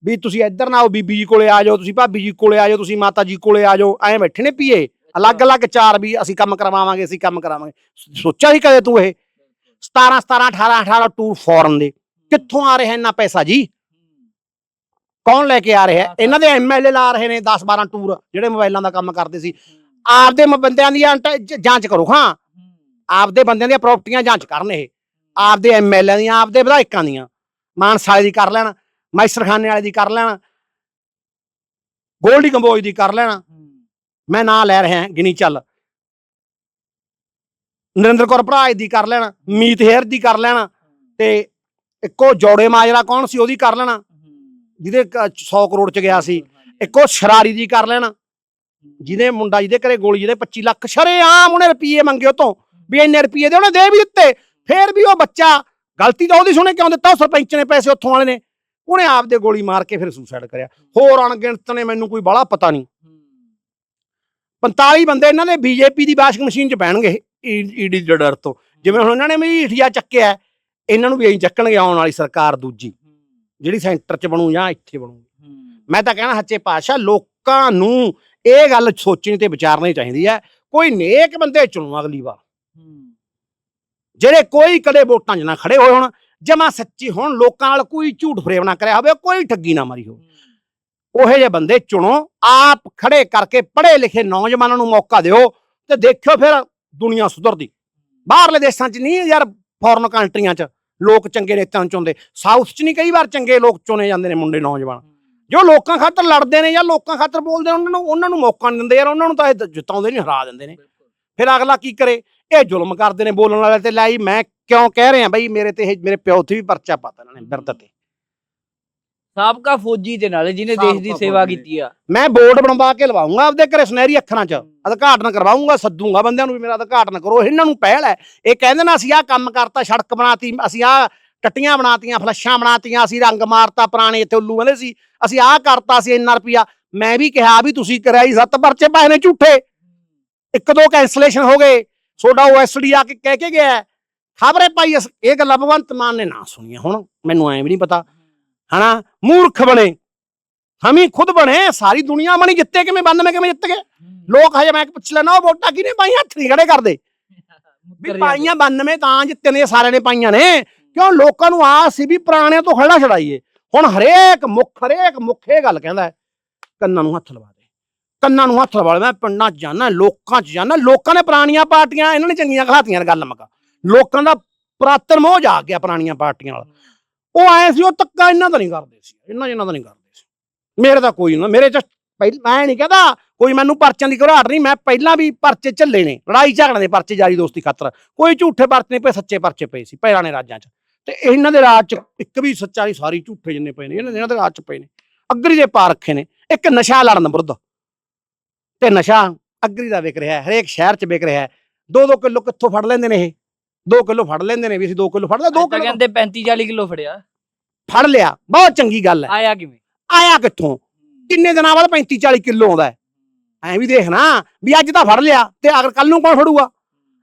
ਵੀ ਤੁਸੀਂ ਇੱਧਰ ਨਾ ਆਓ ਬੀਬੀ ਜੀ ਕੋਲੇ ਆ ਜਾਓ ਤੁਸੀਂ ਭਾਬੀ ਜੀ ਕੋਲੇ ਆ ਜਾਓ ਤੁਸੀਂ ਮਾਤਾ ਜੀ ਕੋਲੇ ਆ ਜਾਓ ਐਂ ਬੈਠੇ ਨੇ ਪੀਏ। ਅਲੱਗ-ਅਲੱਗ ਚਾਰ ਵੀ ਅਸੀਂ ਕੰਮ ਕਰਵਾਵਾਂਗੇ ਅਸੀਂ ਕੰਮ ਕਰਾਵਾਂਗੇ। ਸੋਚਿਆ ਸੀ ਕਦੇ ਤੂੰ ਇਹ? 17 17 18 18 ਟੂਰ ਫੋਰਨ ਦੇ। ਕਿੱਥੋਂ ਆ ਰਿਹਾ ਇੰਨਾ ਪੈਸਾ ਜੀ? ਕੌਣ ਲੈ ਕੇ ਆ ਰਿਹਾ? ਹੈ? ਇਹਨਾਂ ਦੇ ਐਮਐਲਏ ਲਾ ਰਹੇ ਨੇ 10 12 ਟੂਰ ਜਿਹੜੇ ਮੋਬਾਈਲਾਂ ਦਾ ਕੰਮ ਕਰਦੇ ਸੀ। ਆਪਦੇ ਮ- ਬੰਦਿਆਂ ਦੀ ਜਾਂਚ- ਜ- ਜਾਂਚ ਕਰੋ ਹਾਂ। ਆਪਦੇ ਬੰਦਿਆਂ ਦੀਆਂ ਪ੍ਰਾਪਰਟੀਆਂ ਜਾਂਚ ਕਰਨ ਇਹ। ਆਪਦੇ ਐਮਐਲਏ ਦੀਆਂ ਆਪਦੇ ਵਿਧਾਇਕਾਂ ਦੀਆਂ। ਮਾਨਸਾ ਵਾਲੇ ਦੀ ਕਰ ਲੈਣ ਮੈਸਰਖਾਨੇ ਵਾਲੇ ਦੀ ਕਰ ਲੈਣ ਗੋਲਡੀ ਕੰਬੋਜ ਦੀ ਕਰ ਲੈਣ। ਮੈਂ ਨਾਂ ਲੈ ਰਿਹਾ ਗਿਣੀ ਚੱਲ। ਨਰਿੰਦਰ ਕੌਰ ਭਰਾਜ ਦੀ ਕਰ ਲੈਣਾ ਮੀਤ ਹੇਰ ਦੀ ਕਰ ਲੈਣਾ ਤੇ ਇੱਕੋ ਜੋੜੇ ਮਾਜਰਾ ਕੌਣ ਸੀ ਉਹਦੀ ਕਰ ਲੈਣਾ। ਜਿਹਦੇ 100 ਕਰੋੜ ਚ ਗਿਆ ਸੀ। ਇੱਕੋ ਸ਼ਰਾਰੀ ਦੀ ਕਰ ਲੈਣਾ। ਜਿਹਦੇ ਮੁੰਡਾ ਜਿਹਦੇ ਘਰੇ ਗੋਲੀ ਜਿਹਦੇ 25 ਲੱਖ ਸ਼ਰੇਆਮ ਉਹਨੇ ਰੁਪਏ ਮੰਗੇ ਉਹ ਤੋਂ ਵੀ ਇੰਨੇ ਰੁਪਏ ਦੇ ਉਹਨੇ ਦੇ ਵੀ ਦਿੱਤੇ ਫੇਰ ਵੀ ਉਹ ਬੱਚਾ ਗਲਤੀ ਤਾਂ ਉਹਦੀ ਸੁਣੇ ਕਿਉਂ ਦਿੱਤਾ ਉਹ ਸਰਪੰਚ ਨੇ ਪੈਸੇ ਉੱਥੋਂ ਵਾਲੇ ਨੇ ਉਹਨੇ ਆਪਦੇ ਗੋਲੀ ਮਾਰ ਕੇ ਫਿਰ ਸੁਸਾਈਡ ਕਰਿਆ ਹੋਰ ਅਣਗਿਣਤ ਨੇ ਮੈਨੂੰ ਕੋਈ ਬਾਹਲਾ ਪਤਾ ਨਹੀਂ 45 ਬੰਦੇ ਇਹਨਾਂ ਦੇ ਬੀਜੇਪੀ ਦੀ ਵਾਸ਼ਿੰਗ ਮਸ਼ੀਨ 'ਚ ਪੈਣਗੇ ਈਡੀ ਦੇ ਡਰ ਤੋਂ ਜਿਵੇਂ ਹੁਣ ਇਹਨਾਂ ਨੇ ਮਜੀਠੀਆ ਚੱਕਿਆ ਇਹਨਾਂ ਨੂੰ ਵੀ ਐਂ ਚੱਕਣਗੇ ਆਉਣ ਵਾਲੀ ਸਰਕਾਰ ਦੂਜੀ ਜਿਹੜੀ ਸੈਂਟਰ 'ਚ ਬਣੂ ਜਾਂ ਇੱਥੇ ਬਣੂ ਮੈਂ ਤਾਂ ਕਹਿਣਾ ਸੱਚੇ ਪਾਤਸ਼ਾਹ ਲੋਕਾਂ ਨੂੰ ਇਹ ਗੱਲ ਸੋਚਣੀ ਤੇ ਵਿਚਾਰਨੀ ਚਾਹੀਦੀ ਹੈ ਕੋਈ ਨੇਕ ਬੰਦੇ ਚੁਣੋ ਅਗਲੀ ਵਾਰ। ਜਿਹੜੇ ਕੋਈ ਕਦੇ ਵੋਟਾਂ 'ਚ ਨਾ ਖੜੇ ਹੋਏ ਹੋਣ ਜਮਾ ਸੱਚੀ ਹੋਣ ਲੋਕਾਂ ਨਾਲ ਕੋਈ ਝੂਠ ਫਰੇਬ ਨਾ ਕਰਿਆ ਹੋਵੇ ਕੋਈ ਠੱਗੀ ਨਾ ਮਾਰੀ ਹੋਵੇ। ਉਹੇ ਜਿਹੇ ਬੰਦੇ ਚੁਣੋ ਆਪ ਖੜੇ ਕਰਕੇ ਪੜ੍ਹੇ ਲਿਖੇ ਨੌਜਵਾਨਾਂ ਨੂੰ ਮੌਕਾ ਦਿਓ ਤੇ ਦੇਖਿਓ ਫਿਰ ਦੁਨੀਆ ਸੁਧਰਦੀ। ਬਾਹਰਲੇ ਦੇਸ਼ਾਂ 'ਚ ਨਹੀਂ ਯਾਰ ਫੋਰਨ ਕੰਟਰੀਆਂ 'ਚ। ਲੋਕ ਚੰਗੇ ਨੇਤਾਂ ਨੂੰ ਚੁਣਦੇ। ਸਾਊਥ 'ਚ ਨਹੀਂ ਕਈ ਵਾਰ ਚੰਗੇ ਲੋਕ ਚੁਣੇ ਜਾਂਦੇ ਨੇ ਮੁੰਡੇ ਨੌਜਵਾਨ। ਜੋ ਲੋਕਾਂ ਖਾਤਰ ਲੜਦੇ ਨੇ ਜਾਂ ਲੋਕਾਂ ਖਾਤਰ ਬੋਲਦੇ ਨੇ ਉਹਨਾਂ ਨੂੰ ਉਹਨਾਂ ਨੂੰ ਮੌਕਾ ਨਹੀਂ ਦਿੰਦੇ ਯਾਰ ਉਹਨਾਂ ਨੂੰ ਤਾਂ ਇਹ ਜਿਤਾਉਂਦੇ ਨਹੀਂ ਹਰਾ ਦਿੰਦੇ ਨੇ। ਫਿਰ ਅਗਲਾ ਕੀ ਕਰੇ? ਇਹ ਜ਼ੁਲਮ ਕਰਦੇ ਨੇ ਬੋਲਣ ਵਾਲੇ ਤੇ ਲਾਈ ਮੈਂ ਕਿਉਂ ਕਹਿ ਰਿਹਾ ਬਈ ਮੇਰੇ ਤੇ ਇਹ ਮੇਰੇ ਪਿਓ ਤੇ ਵੀ ਪਰਚਾ ਪਾਤਾ ਇਹਨਾਂ ਨੇ ਬਿਰਧ ਤੇ। ਸਾਬਕਾ ਫੌਜੀ ਦੇ ਨਾਲ ਜਿਹਨੇ ਦੇਸ਼ ਦੀ ਸੇਵਾ। ਕੀਤੀ ਆ। ਮੈਂ ਬੋਰਡ ਬਣਵਾ ਕੇ ਲਵਾਉਂਗਾ ਆਪਦੇ ਘਰੇ ਸੁਨਹਿਰੀ ਅੱਖਰਾਂ 'ਚ। ਉਦਘਾਟਨ ਕਰਵਾਉਂਗਾ ਸੱਦੂਗਾ ਬੰਦਿਆਂ ਨੂੰ ਵੀ ਮੇਰਾ ਉਦਘਾਟਨ ਕਰੋ ਇਹਨਾਂ ਨੂੰ ਪਹਿਲ ਹੈ। ਇਹ ਕਹਿੰਦੇ ਨਾ ਅਸੀਂ ਆਹ ਕੰਮ ਕਰਤਾ ਸੜਕ ਬਣਾਤੀ ਅਸੀਂ ਆਹ ਟੱਟੀਆਂ ਬਣਾਤੀਆਂ ਫਲੱਸ਼ਾਂ ਬਣਾਤੀਆਂ ਅਸੀਂ ਰੰਗ ਮਾਰਤਾ ਪੁਰਾਣੇ ਇੱਥੇ ਉੱਲੂ ਕਹਿੰਦੇ ਸੀ। ਅਸੀਂ ਆਹ ਕਰਤਾ ਸੀ ਇੰਨਾ ਰੁਪਿਆ ਮੈਂ ਵੀ ਕਿਹਾ ਵੀ ਤੁਸੀਂ ਕਰਾਈ ਸੱਤ ਪਰਚੇ ਪਾਏ ਨੇ ਝੂਠੇ। ਇੱਕ ਦੋ ਕੈਂਸਲੇਸ਼ਨ ਹੋ ਗਏ। ਸੋਡਾ ਓਐਸਡੀ ਆ ਕੇ ਕਹਿ ਕੇ ਗਿਆ ਖਬਰੇ ਭਾਈ ਅਸ- ਇਹ ਗੱਲਾਂ ਭਗਵੰਤ ਮਾਨ ਨੇ ਨਾ ਸੁਣੀਆਂ। ਹੁਣ ਮੈਨੂੰ ਐਂ ਵੀ ਨਹੀਂ ਪਤਾ। ਹਨਾ? ਮੂਰਖ ਬਣੇ। ਹਮੀ ਖੁਦ ਬਣੇ। ਸਾਰੀ ਦੁਨੀਆ ਬਣੀ ਜਿੱਤੇ ਕਿਵੇਂ 92 ਕਿਵੇਂ ਜਿੱਤ ਗਏ। ਲੋਕ ਹਜੇ ਮੈਂ ਪੁੱਛ ਲੈਣਾ ਉਹ ਵੋਟਾਂ ਕਿਹਨੇ ਪਾਈਆਂ? ਹੱਥ ਨਹੀਂ ਖੜੇ ਕਰਦੇ। [LAUGHS] ਵੀ ਪਾਈਆਂ 92 ਤਾਂ ਜਿੱਤੇ ਨੇ ਸਾਰਿਆਂ ਨੇ ਪਾਈਆਂ ਨੇ। ਕਿਉਂ ਲੋਕਾਂ ਨੂੰ ਆਸ ਸੀ ਵੀ ਪੁਰਾਣਿਆਂ ਤੋਂ ਖੜਾ ਛੜਾਈਏ? ਹੁਣ ਹਰੇਕ ਮੁੱਖ ਹਰੇਕ ਮੁੱਖ ਇਹ ਗੱਲ ਕਹਿੰਦਾ ਕੰਨਾਂ ਨੂੰ ਹੱਥ ਲਵਾ ਦੇ। ਕੰਨਾਂ ਨੂੰ ਹੱਥ ਲਵਾ ਲੈ, ਮੈਂ ਪਿੰਡਾਂ 'ਚ ਜਾਣਾ ਲੋਕਾਂ 'ਚ ਜਾਣਾ ਲੋਕਾਂ ਨੇ ਪੁਰਾਣੀਆਂ ਪਾਰਟੀਆਂ, ਇਹਨਾਂ ਨੇ ਚੰਗੀਆਂ ਘਾਤੀਆਂ ਗੱਲ ਮਕਾ। ਲੋਕਾਂ ਦਾ ਪੁਰਾਤਨ ਮੋਹ ਜਾ ਗਿਆ ਪੁਰਾਣੀਆਂ ਪਾਰਟੀਆਂ ਵਾਲਾ ਉਹ ਆਏ ਸੀ, ਉਹ ਤੱਕਾ ਇਹਨਾਂ ਦਾ ਨਹੀਂ ਕਰਦੇ ਸੀ, ਇਹਨਾਂ ਇਹਨਾਂ ਦਾ ਨਹੀਂ ਕਰਦੇ ਸੀ। ਮੇਰੇ ਤਾਂ ਕੋਈ ਨਾ, ਮੇਰੇ ਚ ਪਹਿਲ, ਮੈਂ ਨਹੀਂ ਕਹਦਾ ਕੋਈ ਮੈਨੂੰ ਪਰਚਿਆਂ ਦੀ ਘਰਾਟ ਨਹੀਂ, ਮੈਂ ਪਹਿਲਾਂ ਵੀ ਪਰਚੇ ਝੱਲੇ ਨੇ ਲੜਾਈ ਝਗੜਾਂ ਦੇ ਪਰਚੇ ਜਾਰੀ ਦੋਸਤੀ ਖਾਤਰ। ਕੋਈ ਝੂਠੇ ਪਰਚੇ ਨਹੀਂ ਪਏ, ਸੱਚੇ ਪਰਚੇ ਪਏ ਸੀ ਪਹਿਲਾਂ ਨੇ ਰਾਜਾਂ 'ਚ। ਤੇ ਇਹਨਾਂ ਦੇ ਰਾਜ 'ਚ ਇੱਕ ਵੀ ਸੱਚਾ ਨਹੀਂ ਸਾਰੀ ਝੂਠੇ ਜਿੰਨੇ ਪਏ ਨੇ ਇਹਨਾਂ ਦੇ ਇਹਨਾਂ ਦੇ ਰਾਜ 'ਚ ਪਏ ਨੇ। ਅਗਰੀ ਦੇ ਪਾ ਰੱਖੇ ਨੇ। ਇੱਕ ਨਸ਼ਾ ਲੜਨ ਵਿਰੁੱਧ। ਤੇ ਨਸ਼ਾ ਅਗਰੀ ਦਾ ਵਿਕ ਰਿਹਾ ਹੈ ਹਰੇਕ ਸ਼ਹਿਰ 'ਚ ਵਿਕ ਰਿਹਾ ਹੈ। 2-2 ਕਿਲੋ ਕਿੱਥੋਂ ਫੜ ਲੈਂਦੇ ਨੇ ਇਹ? 2 ਕਿਲੋ ਫੜ ਲੈਂਦੇ ਨੇ ਵੀ ਅਸੀਂ 2 ਕਿਲੋ ਫੜ ਲੈ 2 ਤਾਂ ਕਿਲੋ ਕਹਿੰਦੇ 35 40 ਕਿਲੋ ਫੜਿਆ। ਫੜ ਲਿਆ। ਬਹੁਤ ਚੰਗੀ ਗੱਲ ਹੈ। ਆਇਆ ਕਿਵੇਂ? ਆਇਆ ਕਿੱਥੋਂ? ਕਿੰਨੇ ਦਿਨਾਂ ਬਾਅਦ 35 40 ਕਿਲੋ ਆਉਂਦਾ ਹੈ? ਐਂ ਵੀ ਦੇਖ ਨਾ ਵੀ ਅੱਜ ਤਾਂ ਫੜ ਲਿਆ ਤੇ ਅਗਰ ਕੱਲ ਨੂੰ ਕੌਣ ਫੜੂਗਾ?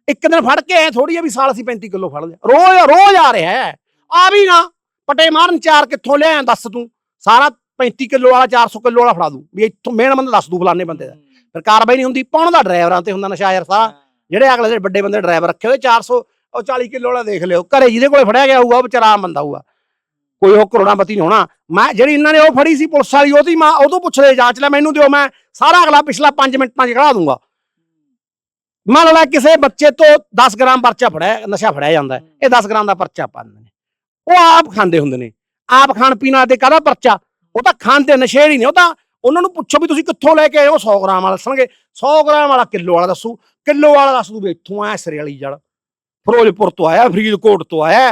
ਇੱਕ ਦਿਨ ਫੜ ਕੇ ਐ ਥੋੜੀ ਆ ਵੀ ਸਾਲ ਅਸੀਂ 35 ਕਿਲੋ ਫੜ ਲਿਆ ਰੋਜ਼ ਰੋਜ਼ ਆ ਰਿਹਾ ਹੈ। ਆ ਵੀ ਨਾ ਪਟੇ ਮਾਰਨ ਚਾਰ ਕਿੱਥੋਂ ਲਿਆ ਦੱਸ ਤੂੰ। ਸਾਰਾ 35 ਕਿਲੋ ਵਾਲਾ 400 ਕਿਲੋ ਵਾਲਾ ਫੜਾ ਦੂੰ। ਵੀ ਇੱਥੋਂ ਮੇਨ ਬੰਦਾ ਦੱਸ ਦੂ ਫਲਾਣੇ ਬੰਦੇ ਦਾ। ਫਿਰ ਕਾਰਵਾਈ ਨਹੀਂ ਹੁੰਦੀ ਪਾਉਣ ਦਾ ਡਰਾਈਵਰਾਂ ਤੇ ਹੁੰਦਾ ਨਸ਼ਾ ਯਾਰ ਸਾਰਾ ਜਿਹੜੇ ਅਗਲੇ ਦੇ ਵੱਡੇ ਬੰਦੇ ਡਰਾਈਵਰ ਰੱਖੇ ਹੋਏ 400 ਉਹ 40 ਕਿਲੋ ਵਾਲਾ ਦੇਖ ਲਿਓ। ਘਰੇ ਜਿਹਦੇ ਕੋਲੇ ਫੜਿਆ ਗਿਆ ਹੋਊਗਾ ਉਹ ਵਿਚਾਰਾ ਆਮ ਬੰਦਾ ਹੋਊਗਾ। ਕੋਈ ਉਹ ਕਰੋੜਾਪਤੀ ਨਹੀਂ ਹੋਣਾ। ਮੈਂ ਜਿਹੜੀ ਇਹਨਾਂ ਨੇ ਉਹ ਫੜੀ ਸੀ ਪੁਲਿਸ ਵਾਲੀ ਉਹਦੀ ਮਾਂ ਉਦੋਂ ਪੁੱਛਦੇ ਜਾਂਚ ਲੈ ਮੈਨੂੰ ਦਿਓ ਮੈਂ ਸਾਰਾ ਅਗਲਾ ਪਿਛਲਾ 5 ਮਿੰਟਾਂ 'ਚ ਕਢਾ ਦੂੰਗਾ। ਮੰਨ ਲੈ ਕਿਸੇ ਬੱਚੇ ਤੋਂ 10 ਗ੍ਰਾਮ ਪਰਚਾ ਫੜਿਆ, ਨਸ਼ਾ ਫੜਿਆ ਜਾਂਦਾ ਇਹ 10 ਗ੍ਰਾਮ ਦਾ ਪਰਚਾ ਪਾਉਂਦੇ ਨੇ। ਉਹ ਆਪ ਖਾਂਦੇ ਹੁੰਦੇ ਨੇ। ਆਪ ਖਾਣ ਪੀਣਾ ਤੇ ਕਾਹਦਾ ਪਰਚਾ? ਉਹ ਤਾਂ ਖਾਂਦੇ ਨਸ਼ੇੜੀ ਨੇ, ਉਹ ਤਾਂ ਉਹਨਾਂ ਨੂੰ ਪੁੱਛੋ ਵੀ ਤੁਸੀਂ ਕਿੱਥੋਂ ਲੈ ਕੇ ਆਏ ਹੋ 100 ਗ੍ਰਾਮ ਵਾਲਾ ਦੱਸਣਗੇ। 100 ਗ੍ਰਾਮ ਵਾਲਾ ਕਿਲੋ ਵਾਲਾ ਦੱਸੂ, ਕਿਲੋ ਵਾਲਾ ਦੱਸ ਦੂ ਵੀ ਇੱਥੋਂ ਆਇਆ ਸਿਰੇ ਵਾਲੀ ਜੜ। ਫਿਰੋਜ਼ਪੁਰ ਤੋਂ ਆਇਆ, ਫਰੀਦਕੋਟ ਤੋਂ ਆਇਆ,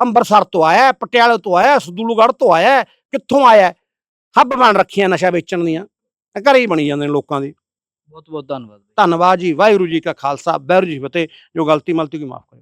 ਅੰਮ੍ਰਿਤਸਰ ਤੋਂ ਆਇਆ, ਪਟਿਆਲੇ ਤੋਂ ਆਇਆ ਸਦੂਲਗੜ੍ਹ ਤੋਂ ਆਇਆ, ਕਿੱਥੋਂ ਆਇਆ? ਹੱਬ ਬਣ ਰੱਖੀਆਂ ਨਸ਼ਾ ਵੇਚਣ ਦੀਆਂ। ਘਰੇ ਹੀ ਬਣੀ ਜਾਂਦੇ ਨੇ ਲੋਕਾਂ ਦੀ। ਬਹੁਤ ਬਹੁਤ ਧੰਨਵਾਦ ਧੰਨਵਾਦ ਜੀ, ਵਾਹਿਗੁਰੂ ਜੀ ਕਾ ਖਾਲਸਾ ਵਾਹਿਗੁਰੂ ਜੀ ਫਤਿਹ। ਜੋ ਗਲਤੀ ਮਲਤੀ ਕੀ ਮਾਫ ਕਰਿਓ।